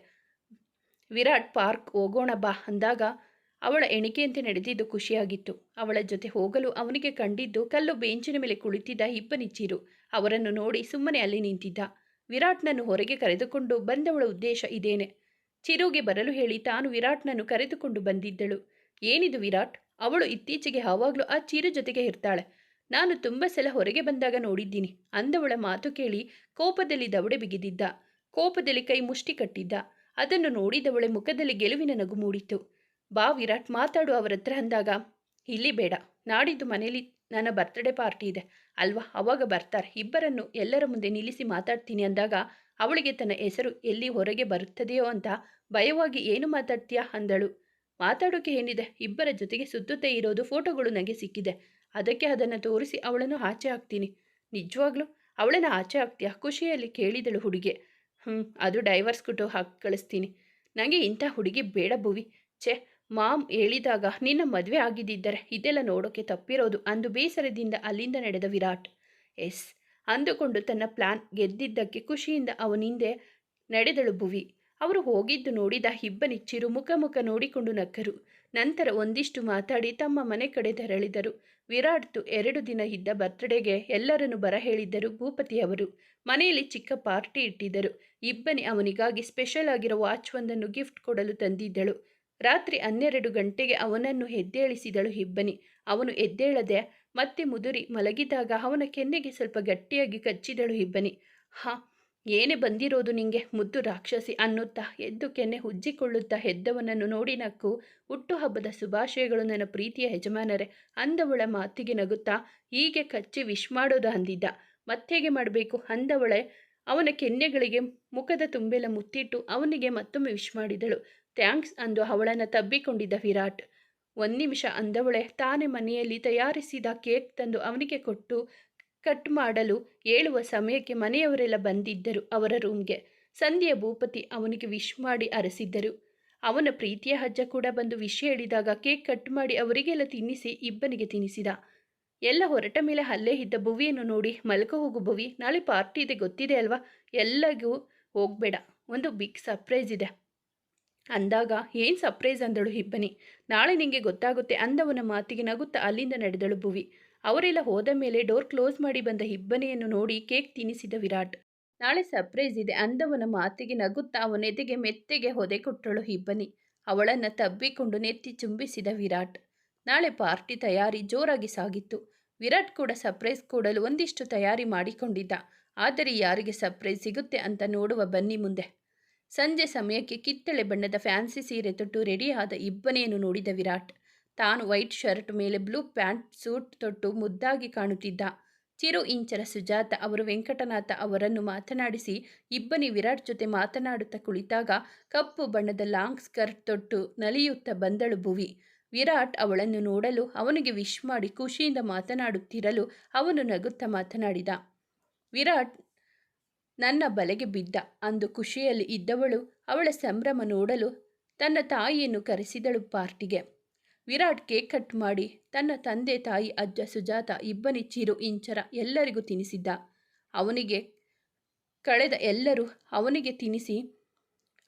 ವಿರಾಟ್ ಪಾರ್ಕ್ ಹೋಗೋಣ ಬಾ ಅಂದಾಗ ಅವಳ ಎಣಿಕೆಯಂತೆ ನಡೆದಿದ್ದು ಖುಷಿಯಾಗಿತ್ತು. ಅವಳ ಜೊತೆ ಹೋಗಲು ಅವನಿಗೆ ಕಂಡಿದ್ದು ಕಲ್ಲು ಬೆಂಚಿನ ಮೇಲೆ ಕುಳಿತಿದ್ದ ಇಬ್ಬನಿಚ್ಚಿರು ಅವರನ್ನು ನೋಡಿ ಸುಮ್ಮನೆ ಅಲ್ಲಿ ನಿಂತಿದ್ದ. ವಿರಾಟ್ನನ್ನು ಹೊರಗೆ ಕರೆದುಕೊಂಡು ಬಂದವಳ ಉದ್ದೇಶ ಇದೇನೆ. ಚಿರುಗೆ ಬರಲು ಹೇಳಿ ತಾನು ವಿರಾಟ್ನನ್ನು ಕರೆದುಕೊಂಡು ಬಂದಿದ್ದಳು. ಏನಿದು ವಿರಾಟ್? ಅವಳು ಇತ್ತೀಚೆಗೆ ಯಾವಾಗಲೂ ಆ ಚಿರು ಜೊತೆಗೆ ಇರ್ತಾಳೆ. ನಾನು ತುಂಬ ಸಲ ಹೊರಗೆ ಬಂದಾಗ ನೋಡಿದ್ದೀನಿ. ಅಂದವಳ ಮಾತು ಕೇಳಿ ಕೋಪದಲ್ಲಿ ದವಡೆ ಬಿಗಿದಿದ್ದ. ಕೋಪದಲ್ಲಿ ಕೈ ಮುಷ್ಟಿ ಕಟ್ಟಿದ್ದ. ಅದನ್ನು ನೋಡಿದವಳ ಮುಖದಲ್ಲಿ ಗೆಲುವಿನ ನಗು ಮೂಡಿತು ಬಾ ವಿರಾಟ್, ಮಾತಾಡು ಅವರ ಹತ್ರ ಅಂದಾಗ, ಇಲ್ಲಿ ಬೇಡ, ನಾಡಿದ್ದು ಮನೇಲಿ ನನ್ನ ಬರ್ತ್ಡೇ ಪಾರ್ಟಿ ಇದೆ. ಅಲ್ವಾ? ಅವಾಗ ಬರ್ತಾರೆ. ಇಬ್ಬರನ್ನು ಎಲ್ಲರ ಮುಂದೆ ನಿಲ್ಲಿಸಿ ಮಾತಾಡ್ತೀನಿ ಅಂದಾಗ, ಅವಳಿಗೆ ತನ್ನ ಹೆಸರು ಎಲ್ಲಿ ಹೊರಗೆ ಬರುತ್ತದೆಯೋ ಅಂತ ಭಯವಾಗಿ ಏನು ಮಾತಾಡ್ತೀಯಾ? ಅಂದಳು. ಮಾತಾಡೋಕೆ ಏನಿದೆ? ಇಬ್ಬರ ಜೊತೆಗೆ ಸುತ್ತುತ್ತೆ ಇರೋದು ಫೋಟೋಗಳು ನನಗೆ ಸಿಕ್ಕಿದೆ. ಅದಕ್ಕೆ ಅದನ್ನು ತೋರಿಸಿ ಅವಳನ್ನು ಆಚೆ ಹಾಕ್ತೀನಿ. ನಿಜವಾಗ್ಲೂ? ಅವಳನ್ನು ಆಚೆ ಹಾಕ್ತೀಯಾ? ಖುಷಿಯಲ್ಲಿ ಕೇಳಿದಳು ಹುಡುಗಿ. ಹ್ಞೂ ಅದು ಡೈವರ್ಸ್ ಕೊಟ್ಟು ಹಾಕಿ, ಕಳಿಸ್ತೀನಿ. ನನಗೆ ಇಂಥ ಹುಡುಗಿ ಬೇಡ ಭುವಿ. ಛೇ ಮಾಮ್ ಹೇಳಿದಾಗ, ನಿನ್ನ ಮದುವೆ ಆಗಿದ್ದಿದ್ದರೆ ಇದೆಲ್ಲ ನೋಡೋಕೆ ತಪ್ಪಿರೋದು ಅಂದು ಬೇಸರದಿಂದ ಅಲ್ಲಿಂದ ನಡೆದ ವಿರಾಟ್. ಎಸ್, ಅಂದುಕೊಂಡು ತನ್ನ ಪ್ಲಾನ್ ಗೆದ್ದಿದ್ದಕ್ಕೆ ಖುಷಿಯಿಂದ ಅವನಿಂದೆ ನಡೆದಳು ಭುವಿ. ಅವರು ಹೋಗಿದ್ದು ನೋಡಿದ ಇಬ್ಬನಿಚ್ಚಿರು ಮುಖ ಮುಖ ನೋಡಿಕೊಂಡು ನಕ್ಕರು. ನಂತರ ಒಂದಿಷ್ಟು ಮಾತಾಡಿ ತಮ್ಮ ಮನೆ ಕಡೆ ತೆರಳಿದರು. ವಿರಾಟ್ದು ಎರಡು ದಿನ ಇದ್ದ ಬರ್ತ್ಡೇಗೆ ಎಲ್ಲರನ್ನು ಬರ ಹೇಳಿದ್ದರು ಭೂಪತಿ ಅವರು. ಮನೆಯಲ್ಲಿ ಚಿಕ್ಕ ಪಾರ್ಟಿ ಇಟ್ಟಿದ್ದರು. ಇಬ್ಬನಿ ಅವನಿಗಾಗಿ ಸ್ಪೆಷಲ್ ಆಗಿರೋ ವಾಚ್ ಒಂದನ್ನು ಗಿಫ್ಟ್ ಕೊಡಲು ತಂದಿದ್ದಳು. ರಾತ್ರಿ ಹನ್ನೆರಡು ಗಂಟೆಗೆ ಅವನನ್ನು ಎದ್ದೇಳಿಸಿದಳು ಇಬ್ಬನಿ ಅವನು ಎದ್ದೇಳದೆ ಮತ್ತೆ ಮುದುರಿ ಮಲಗಿದಾಗ ಅವನ ಕೆನ್ನೆಗೆ ಸ್ವಲ್ಪ ಗಟ್ಟಿಯಾಗಿ ಕಚ್ಚಿದಳು ಇಬ್ಬನಿ ಹಾ, ಏನೇ ಬಂದಿರೋದು ನಿಂಗೆ? ಮುದ್ದು ರಾಕ್ಷಸಿ ಅನ್ನುತ್ತಾ ಎದ್ದು ಕೆನ್ನೆ ಉಜ್ಜಿಕೊಳ್ಳುತ್ತಾ ಎದ್ದವನನ್ನು ನೋಡಿ ನಕ್ಕು ಹುಟ್ಟುಹಬ್ಬದ ಶುಭಾಶಯಗಳು ನನ್ನ ಪ್ರೀತಿಯ ಯಜಮಾನರೇ, ಅಂದವಳ ಮಾತಿಗೆ ನಗುತ್ತಾ ಹೀಗೆ ಕಚ್ಚಿ ವಿಶ್ ಮಾಡೋದು ಅಂದಿದ್ದ. ಮತ್ತೇಗೆ ಮಾಡಬೇಕು? ಅಂದವಳೆ ಅವನ ಕೆನ್ನೆಗಳಿಗೆ ಮುಖದ ತುಂಬೆಲ್ಲ ಮುತ್ತಿಟ್ಟು ಅವನಿಗೆ ಮತ್ತೊಮ್ಮೆ ವಿಶ್ ಮಾಡಿದಳು. ಥ್ಯಾಂಕ್ಸ್ ಅಂದು ಅವಳನ್ನು ತಬ್ಬಿಕೊಂಡಿದ್ದ ವಿರಾಟ್. ಒಂದು ನಿಮಿಷ ಅಂದವಳೆ, ತಾನೇ ಮನೆಯಲ್ಲಿ ತಯಾರಿಸಿದ ಕೇಕ್ ತಂದು ಅವನಿಗೆ ಕೊಟ್ಟು ಕಟ್ ಮಾಡಲು ಹೇಳುವ ಸಮಯಕ್ಕೆ ಮನೆಯವರೆಲ್ಲ ಬಂದಿದ್ದರು ಅವರ ರೂಮ್ಗೆ. ಸಂಧ್ಯಾ ಭೂಪತಿ ಅವನಿಗೆ ವಿಶ್ ಮಾಡಿ ಅರಸಿದ್ದರು. ಅವನ ಪ್ರೀತಿಯ ಅಜ್ಜ ಕೂಡ ಬಂದು ವಿಷ್ ಹೇಳಿದಾಗ ಕೇಕ್ ಕಟ್ ಮಾಡಿ ಅವರಿಗೆಲ್ಲ ತಿನ್ನಿಸಿ ಇಬ್ಬನಿಗೆ ತಿನ್ನಿಸಿದ. ಎಲ್ಲ ಹೊರಟ ಮೇಲೆ ಅಲ್ಲೇ ಇದ್ದ ಭುವಿಯನ್ನು ನೋಡಿ, ಮಲ್ಕ ಹೋಗು ಭುವಿ, ನಾಳೆ ಪಾರ್ಟಿ ಇದೆ, ಗೊತ್ತಿದೆ ಅಲ್ವಾ? ಎಲ್ಲರಿಗೂ ಹೋಗಬೇಡ, ಒಂದು ಬಿಗ್ ಸರ್ಪ್ರೈಸ್ ಇದೆ. ಅಂದಾಗ ಏನು ಸರ್ಪ್ರೈಸ್ ಅಂದಳು ಹಿಬ್ಬನಿ. ನಾಳೆ ನಿಂಗೆ ಗೊತ್ತಾಗುತ್ತೆ ಅಂದವನ ಮಾತಿಗೆ ನಗುತ್ತಾ ಅಲ್ಲಿಂದ ನಡೆದಳು ಭುವಿ. ಅವರೆಲ್ಲ ಹೋದ ಮೇಲೆ ಡೋರ್ ಕ್ಲೋಸ್ ಮಾಡಿ ಬಂದ ಹಿಬ್ಬನಿಯನ್ನು ನೋಡಿ ಕೇಕ್ ತಿನ್ನಿಸಿದ ವಿರಾಟ್. ನಾಳೆ ಸರ್ಪ್ರೈಸ್ ಇದೆ ಅಂದವನ ಮಾತಿಗೆ ನಗುತ್ತಾ ಅವನೆದೆಗೆ ಮೆತ್ತೆಗೆ ಹೊದೆ ಕೊಟ್ಟಳು ಹಿಬ್ಬನಿ. ಅವಳನ್ನು ತಬ್ಬಿಕೊಂಡು ನೆತ್ತಿ ಚುಂಬಿಸಿದ ವಿರಾಟ್. ನಾಳೆ ಪಾರ್ಟಿ ತಯಾರಿ ಜೋರಾಗಿ ಸಾಗಿತ್ತು. ವಿರಾಟ್ ಕೂಡ ಸರ್ಪ್ರೈಸ್ ಕೊಡಲು ಒಂದಿಷ್ಟು ತಯಾರಿ ಮಾಡಿಕೊಂಡಿದ್ದ. ಆದರೆ ಯಾರಿಗೆ ಸರ್ಪ್ರೈಸ್ ಸಿಗುತ್ತೆ ಅಂತ ನೋಡುವ ಬನ್ನಿ ಮುಂದೆ. ಸಂಜೆ ಸಮಯಕ್ಕೆ ಕಿತ್ತಳೆ ಬಣ್ಣದ ಫ್ಯಾನ್ಸಿ ಸೀರೆ ತೊಟ್ಟು ರೆಡಿಯಾದ ಇಬ್ಬನೆಯನ್ನು ನೋಡಿದ ವಿರಾಟ್. ತಾನು ವೈಟ್ ಶರ್ಟ್ ಮೇಲೆ ಬ್ಲೂ ಪ್ಯಾಂಟ್ ಸೂಟ್ ತೊಟ್ಟು ಮುದ್ದಾಗಿ ಕಾಣುತ್ತಿದ್ದ. ಚಿರು ಇಂಚರ ಸುಜಾತ ಅವರು ವೆಂಕಟನಾಥ ಅವರನ್ನು ಮಾತನಾಡಿಸಿ ಇಬ್ಬನಿ ವಿರಾಟ್ ಜೊತೆ ಮಾತನಾಡುತ್ತಾ ಕುಳಿತಾಗ ಕಪ್ಪು ಬಣ್ಣದ ಲಾಂಗ್ ಸ್ಕರ್ಟ್ ತೊಟ್ಟು ನಲಿಯುತ್ತಾ ಬಂದಳು ಭುವಿ. ವಿರಾಟ್ ಅವಳನ್ನು ನೋಡಲು ಅವನಿಗೆ ವಿಶ್ ಮಾಡಿ ಖುಷಿಯಿಂದ ಮಾತನಾಡುತ್ತಿರಲು ಅವನು ನಗುತ್ತಾ ಮಾತನಾಡಿದ. ವಿರಾಟ್ ನನ್ನ ಬಲೆಗೆ ಬಿದ್ದ. ಅಂದು ಖುಷಿಯಲ್ಲಿ ಇದ್ದವಳು ಅವಳ ಸಂಭ್ರಮ ನೋಡಲು ತನ್ನ ತಾಯಿಯನ್ನು ಕರೆಸಿದಳು ಪಾರ್ಟಿಗೆ. ವಿರಾಟ್ ಕೇಕ್ ಕಟ್ ಮಾಡಿ ತನ್ನ ತಂದೆ ತಾಯಿ, ಅಜ್ಜ, ಸುಜಾತ, ಇಬ್ಬನಿ, ಚಿರು, ಇಂಚರ ಎಲ್ಲರಿಗೂ ತಿನಿಸಿದ್ದ. ಅವನಿಗೆ ಕಳೆದ ಎಲ್ಲರೂ ಅವನಿಗೆ ತಿನಿಸಿ,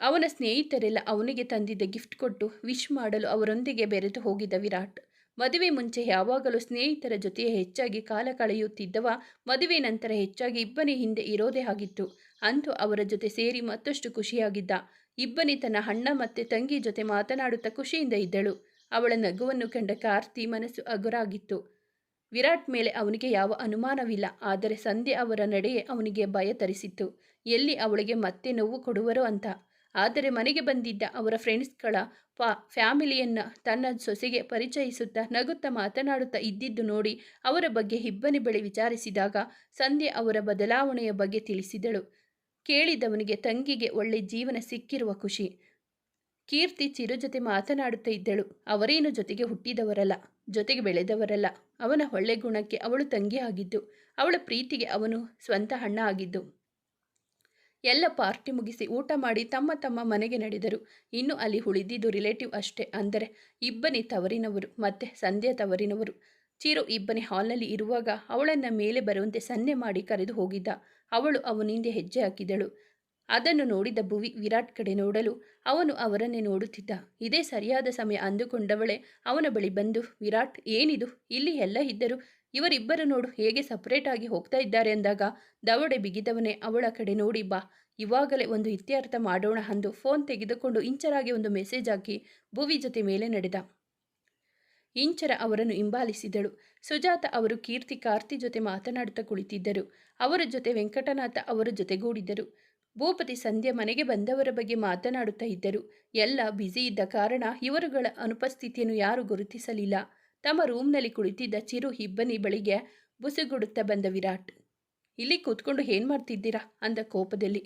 ಅವನ ಸ್ನೇಹಿತರೆಲ್ಲ ಅವನಿಗೆ ತಂದಿದ್ದ ಗಿಫ್ಟ್ ಕೊಟ್ಟು ವಿಶ್ ಮಾಡಲು ಅವರೊಂದಿಗೆ ಬೆರೆತು ಹೋಗಿದ್ದ ವಿರಾಟ್. ಮದುವೆ ಮುಂಚೆ ಯಾವಾಗಲೂ ಸ್ನೇಹಿತರ ಜೊತೆ ಹೆಚ್ಚಾಗಿ ಕಾಲ ಕಳೆಯುತ್ತಿದ್ದವ, ಮದುವೆ ನಂತರ ಹೆಚ್ಚಾಗಿ ಇಬ್ಬನೇ ಹಿಂದೆ ಇರೋದೇ ಆಗಿತ್ತು. ಅಂತೂ ಅವರ ಜೊತೆ ಸೇರಿ ಮತ್ತಷ್ಟು ಖುಷಿಯಾಗಿದ್ದ. ಇಬ್ಬನಿ ತನ್ನ ಅಣ್ಣ ಮತ್ತೆ ತಂಗಿ ಜೊತೆ ಮಾತನಾಡುತ್ತಾ ಖುಷಿಯಿಂದ ಇದ್ದಳು. ಅವಳ ನಗುವನ್ನು ಕಂಡ ಕಾರ್ತಿ ಮನಸ್ಸು ಅಗುರಾಗಿತ್ತು. ವಿರಾಟ್ ಮೇಲೆ ಅವನಿಗೆ ಯಾವ ಅನುಮಾನವಿಲ್ಲ, ಆದರೆ ಸಂಧ್ಯೆ ಅವರ ನಡೆಯೇ ಅವನಿಗೆ ಭಯ ತರಿಸಿತ್ತು. ಎಲ್ಲಿ ಅವಳಿಗೆ ಮತ್ತೆ ನೋವು ಕೊಡುವರೋ ಅಂತ. ಆದರೆ ಮನೆಗೆ ಬಂದಿದ್ದ ಅವರ ಫ್ರೆಂಡ್ಸ್ಗಳ ಫಾ ಫ್ಯಾಮಿಲಿಯನ್ನು ತನ್ನ ಸೊಸೆಗೆ ಪರಿಚಯಿಸುತ್ತಾ ನಗುತ್ತಾ ಮಾತನಾಡುತ್ತಾ ಇದ್ದಿದ್ದು ನೋಡಿ ಅವರ ಬಗ್ಗೆ ಹಿಬ್ಬನಿ ಬಳಿ ವಿಚಾರಿಸಿದಾಗ ಸಂಧ್ಯೆ ಅವರ ಬದಲಾವಣೆಯ ಬಗ್ಗೆ ತಿಳಿಸಿದಳು. ಕೇಳಿದವನಿಗೆ ತಂಗಿಗೆ ಒಳ್ಳೆ ಜೀವನ ಸಿಕ್ಕಿರುವ ಖುಷಿ. ಕೀರ್ತಿ ಚಿರು ಜೊತೆ ಮಾತನಾಡುತ್ತಾ ಇದ್ದಳು. ಅವರೇನು ಜೊತೆಗೆ ಹುಟ್ಟಿದವರಲ್ಲ, ಜೊತೆಗೆ ಬೆಳೆದವರಲ್ಲ. ಅವನ ಒಳ್ಳೆ ಗುಣಕ್ಕೆ ಅವಳು ತಂಗಿ ಆಗಿದ್ದು ಅವಳ ಪ್ರೀತಿಗೆ ಅವನು ಸ್ವಂತ ಹಣ್ಣ ಆಗಿದ್ದು ಎಲ್ಲ ಪಾರ್ಟಿ ಮುಗಿಸಿ ಊಟ ಮಾಡಿ ತಮ್ಮ ತಮ್ಮ ಮನೆಗೆ ನಡೆದರು. ಇನ್ನು ಅಲ್ಲಿ ಉಳಿದಿದ್ದು ರಿಲೇಟಿವ್ ಅಷ್ಟೇ ಅಂದರೆ ಇಬ್ಬನಿ ತವರಿನವರು, ಮತ್ತೆ ಸಂಧ್ಯಾ ತವರಿನವರು. ಚಿರು ಇಬ್ಬನಿ ಹಾಲ್ನಲ್ಲಿ ಇರುವಾಗ ಅವಳನ್ನು ಮೇಲೆ ಬರುವಂತೆ ಸನ್ನೆ ಮಾಡಿ ಕರೆದು ಹೋಗಿದ್ದ. ಅವಳು ಅವನಿಂದೆ ಹೆಜ್ಜೆ ಹಾಕಿದಳು. ಅದನ್ನು ನೋಡಿದ ಭುವಿ ವಿರಾಟ್ ಕಡೆ ನೋಡಲು ಅವನು ಅವರನ್ನೇ ನೋಡುತ್ತಿದ್ದ. ಇದೇ ಸರಿಯಾದ ಸಮಯ ಅಂದುಕೊಂಡವಳೆ ಅವನ ಬಳಿ ಬಂದು, ವಿರಾಟ್, ಏನಿದು? ಇಲ್ಲಿ ಎಲ್ಲ ಇದ್ದರು ಇವರಿಬ್ಬರು ನೋಡು ಹೇಗೆ ಸಪರೇಟ್ ಆಗಿ ಹೋಗ್ತಾ ಇದ್ದಾರೆ ಅಂದಾಗ, ದವಡೆ ಬಿಗಿದವನೇ ಅವಳ ಕಡೆ ನೋಡಿ ಬಾ. ಇವಾಗಲೇ ಒಂದು ಇತ್ಯರ್ಥ ಮಾಡೋಣ ಅಂದು ಫೋನ್ ತೆಗೆದುಕೊಂಡು ಇಂಚರಾಗಿ ಒಂದು ಮೆಸೇಜ್ ಹಾಕಿ ಭುವಿ ಜೊತೆ ಮೇಲೆ ನಡೆದ. ಇಂಚರ ಅವರನ್ನು ಹಿಂಬಾಲಿಸಿದಳು. ಸುಜಾತ ಅವರು ಕೀರ್ತಿ ಕಾರ್ತಿ ಜೊತೆ ಮಾತನಾಡುತ್ತಾ ಕುಳಿತಿದ್ದರು. ಅವರ ಜೊತೆ ವೆಂಕಟನಾಥ ಅವರ ಜೊತೆಗೂಡಿದ್ದರು ಭೂಪತಿ ಸಂಧ್ಯಾ ಮನೆಗೆ ಬಂದವರ ಬಗ್ಗೆ ಮಾತನಾಡುತ್ತಾ ಇದ್ದರು. ಎಲ್ಲ ಬ್ಯುಸಿ ಇದ್ದ ಕಾರಣ ಇವರುಗಳ ಅನುಪಸ್ಥಿತಿಯನ್ನು ಯಾರೂ ಗುರುತಿಸಲಿಲ್ಲ. ತಮ್ಮ ರೂಮ್ನಲ್ಲಿ ಕುಳಿತಿದ್ದ ಚಿರು ಇಬ್ಬನಿ ಬಳಿಗೆ ಬುಸುಗುಡುತ್ತಾ ಬಂದ ವಿರಾಟ್. ಇಲ್ಲಿ ಕೂತ್ಕೊಂಡು ಏನು ಮಾಡ್ತಿದ್ದೀರಾ? ಅಂದ ಕೋಪದಲ್ಲಿ.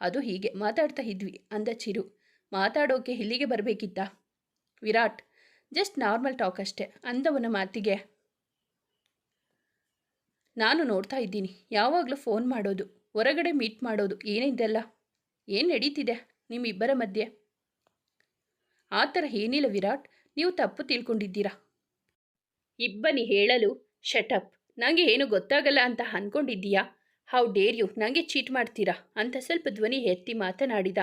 ಅದು ಹೀಗೆ, ಮಾತಾಡ್ತಾ ಇದ್ವಿ, ಅಂದ ಚಿರು. ಮಾತಾಡೋಕೆ ಇಲ್ಲಿಗೆ ಬರಬೇಕಿತ್ತ? ವಿರಾಟ್, ಜಸ್ಟ್ ನಾರ್ಮಲ್ ಟಾಕ್ ಅಷ್ಟೆ, ಅಂದವನ ಮಾತಿಗೆ. ನಾನು ನೋಡ್ತಾ ಇದ್ದೀನಿ, ಯಾವಾಗಲೂ ಫೋನ್ ಮಾಡೋದು, ಹೊರಗಡೆ ಮೀಟ್ ಮಾಡೋದು ಏನಿದೆಲ್ಲ ಏನು ನಡೀತಿದೆ ನಿಮ್ಮಿಬ್ಬರ ಮಧ್ಯೆ? ಆ ಥರ ಏನಿಲ್ಲ ವಿರಾಟ್, ನೀವು ತಪ್ಪು ತಿಳ್ಕೊಂಡಿದ್ದೀರಾ? ಇಬ್ಬನಿ ಹೇಳಲು, ಶಟಪ್ ನನಗೆ ಏನು ಗೊತ್ತಾಗಲ್ಲ ಅಂತ ಅಂದ್ಕೊಂಡಿದ್ದೀಯಾ ಹೌ ಡೇರ್ ಯು ನನಗೆ ಚೀಟ್ ಮಾಡ್ತೀರಾ? ಅಂತ ಸ್ವಲ್ಪ ಧ್ವನಿ ಎತ್ತಿ ಮಾತನಾಡಿದ.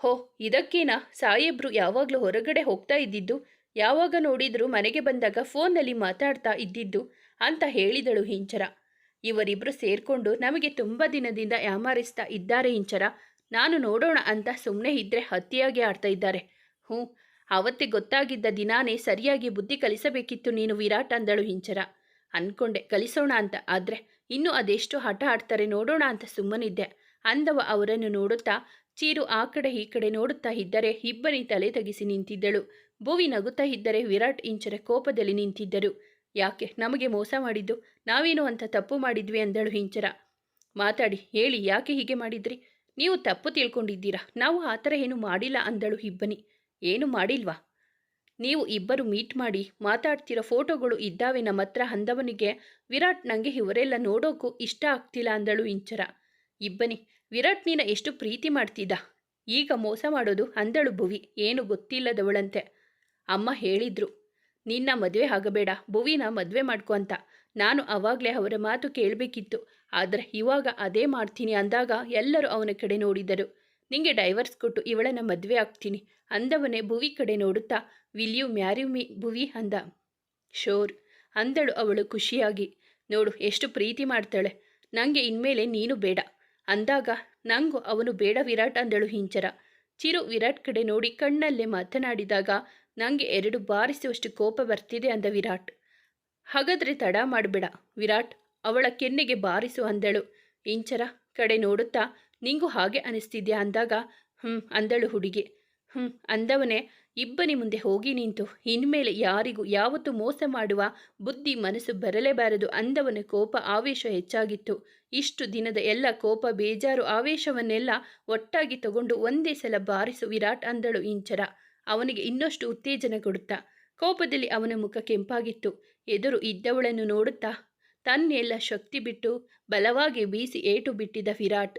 ಹೋ, ಇದಕ್ಕೇನಾ? ಸಾಹೇಬ್ರು ಯಾವಾಗಲೂ ಹೊರಗಡೆ ಹೋಗ್ತಾ ಇದ್ದಿದ್ದು, ಯಾವಾಗ ನೋಡಿದರೂ ಮನೆಗೆ ಬಂದಾಗ ಫೋನ್ನಲ್ಲಿ ಮಾತಾಡ್ತಾ ಇದ್ದಿದ್ದು ಅಂತ ಹೇಳಿದಳು ಹಿಂಚರ ಇವರಿಬ್ಬರು ಸೇರಿಕೊಂಡು ನಮಗೆ ತುಂಬ ದಿನದಿಂದ ಯಾಮಾರಿಸ್ತಾ ಇದ್ದಾರೆ ಹಿಂಚರ ನಾನು ನೋಡೋಣ ಅಂತ ಸುಮ್ಮನೆ ಇದ್ದರೆ ಹತ್ತಿಯಾಗಿ ಆಡ್ತಾ ಇದ್ದಾರೆ. ಹ್ಞೂ ಅವತ್ತೇ ಗೊತ್ತಾಗಿದ್ದ ದಿನಾನೇ ಸರಿಯಾಗಿ ಬುದ್ಧಿ ಕಲಿಸಬೇಕಿತ್ತು ನೀನು ವಿರಾಟ್ ಅಂದಳು ಹಿಂಚರ. ಅನ್ಕೊಂಡೆ, ಕಲಿಸೋಣ ಅಂತ, ಆದ್ರೆ ಇನ್ನೂ ಅದೆಷ್ಟು ಹಠ ಆಡ್ತಾರೆ ನೋಡೋಣ ಅಂತ ಸುಮ್ಮನಿದ್ದೆ. ಅಂದವ ಅವರನ್ನು ನೋಡುತ್ತಾ, ಚೀರು ಆ ಕಡೆ ಈ ಕಡೆ ನೋಡುತ್ತಾ ಇದ್ದರೆ ಇಬ್ಬನಿ ತಲೆ ತಗಿಸಿ ನಿಂತಿದ್ದಳು. ಭುವಿ ನಗುತ್ತಾ ಇದ್ದರೆ ವಿರಾಟ್ ಇಂಚರ ಕೋಪದಲ್ಲಿ ನಿಂತಿದ್ದರು. ಯಾಕೆ, ನಮಗೆ ಮೋಸ ಮಾಡಿದ್ದು? ನಾವೇನು ಅಂತ ತಪ್ಪು ಮಾಡಿದ್ವಿ ಅಂದಳು ಹಿಂಚರ. ಮಾತಾಡಿ, ಹೇಳಿ, ಯಾಕೆ ಹೀಗೆ ಮಾಡಿದ್ರಿ? ನೀವು ತಪ್ಪು ತಿಳ್ಕೊಂಡಿದ್ದೀರಾ? ನಾವು ಆ ಥರ ಏನು ಮಾಡಿಲ್ಲ ಅಂದಳು ಇಬ್ಬನಿ. ಏನು ಮಾಡಿಲ್ವಾ? ನೀವು ಇಬ್ಬರು ಮೀಟ್ ಮಾಡಿ ಮಾತಾಡ್ತಿರೋ ಫೋಟೋಗಳು ಇದ್ದಾವೆ ನಮ್ಮ ಹತ್ರ ಅಂದವನಿಗೆ ವಿರಾಟ್ ನನಗೆ ಇವರೆಲ್ಲ ನೋಡೋಕ್ಕೂ ಇಷ್ಟ ಆಗ್ತಿಲ್ಲ ಅಂದಳು ಇಂಚರ. ಇಬ್ಬನಿ, ವಿರಾಟ್ ನೀನ ಎಷ್ಟು ಪ್ರೀತಿ ಮಾಡ್ತಿದ್ದ? ಈಗ ಮೋಸ ಮಾಡೋದು ಅಂದಳು ಭುವಿ, ಏನು ಗೊತ್ತಿಲ್ಲದವಳಂತೆ. ಅಮ್ಮ ಹೇಳಿದ್ರು, ನಿನ್ನ ಮದುವೆ ಆಗಬೇಡ, ಭುವಿನ ಮದುವೆ ಮಾಡ್ಕೊ ಅಂತ. ನಾನು ಆವಾಗಲೇ ಅವರ ಮಾತು ಕೇಳಬೇಕಿತ್ತು, ಆದರೆ ಇವಾಗ ಅದೇ ಮಾಡ್ತೀನಿ ಅಂದಾಗ ಎಲ್ಲರೂ ಅವನ ಕಡೆ ನೋಡಿದರು. ನಿಂಗೆ ಡೈವರ್ಸ್ ಕೊಟ್ಟು ಇವಳನ್ನು ಮದುವೆ ಆಗ್ತೀನಿ. ಅಂದವನೇ ಭುವಿ ಕಡೆ ನೋಡುತ್ತಾ will you marry me Bhuvi ಅಂದ. ಶೋರ್ ಅಂದಳು ಅವಳು ಖುಷಿಯಾಗಿ. ನೋಡು, ಎಷ್ಟು ಪ್ರೀತಿ ಮಾಡ್ತಾಳೆ. ನನಗೆ ಇನ್ಮೇಲೆ ನೀನು ಬೇಡ. ಅಂದಾಗ, ನಂಗೂ ಅವನು ಬೇಡ ವಿರಾಟ್ ಅಂದಳು ಹಿಂಚರ. ಚಿರು ವಿರಾಟ್ ಕಡೆ ನೋಡಿ ಕಣ್ಣಲ್ಲೇ ಮಾತನಾಡಿದಾಗ ನನಗೆ ಎರಡು ಬಾರಿಸುವಷ್ಟು ಕೋಪ ಬರ್ತಿದೆ ಅಂದ ವಿರಾಟ್. ಹಾಗಾದರೆ ತಡ ಮಾಡಬೇಡ, ವಿರಾಟ್. ಅವಳ ಕೆನ್ನೆಗೆ ಬಾರಿಸು ಅಂದಳು. ಇಂಚರ ಕಡೆ ನೋಡುತ್ತಾ ನಿಂಗೂ ಹಾಗೆ ಅನಿಸ್ತಿದ್ಯಾ ಅಂದಾಗ ಹ್ಞೂ ಅಂದಳು ಹುಡುಗಿ. ಹ್ಞೂ ಅಂದವನೇ, ಇಬ್ಬನಿ ಮುಂದೆ ಹೋಗಿ ನಿಂತು, ಇನ್ಮೇಲೆ ಯಾರಿಗೂ ಯಾವತ್ತೂ ಮೋಸ ಮಾಡುವ ಬುದ್ಧಿ ಮನಸ್ಸು ಬರಲೇಬಾರದು ಅಂದವನ ಕೋಪ ಆವೇಶ ಹೆಚ್ಚಾಗಿತ್ತು. ಇಷ್ಟು ದಿನದ ಎಲ್ಲ ಕೋಪ, ಬೇಜಾರು, ಆವೇಶವನ್ನೆಲ್ಲ ಒಟ್ಟಾಗಿ ತಗೊಂಡು ಒಂದೇ ಸಲ ಬಾರಿಸು ವಿರಾಟ್ ಅಂದಳು ಇಂಚರ. ಅವನಿಗೆ ಇನ್ನಷ್ಟು ಉತ್ತೇಜನ ಕೊಡುತ್ತಾ. ಕೋಪದಲ್ಲಿ ಅವನ ಮುಖ ಕೆಂಪಾಗಿತ್ತು. ಎದುರು ಇದ್ದವಳನ್ನು ನೋಡುತ್ತಾ, ತನ್ನೆಲ್ಲ ಶಕ್ತಿ ಬಿಟ್ಟು ಬಲವಾಗಿ ಬೀಸಿ ಏಟು ಬಿಟ್ಟಿದ್ದ ವಿರಾಟ್.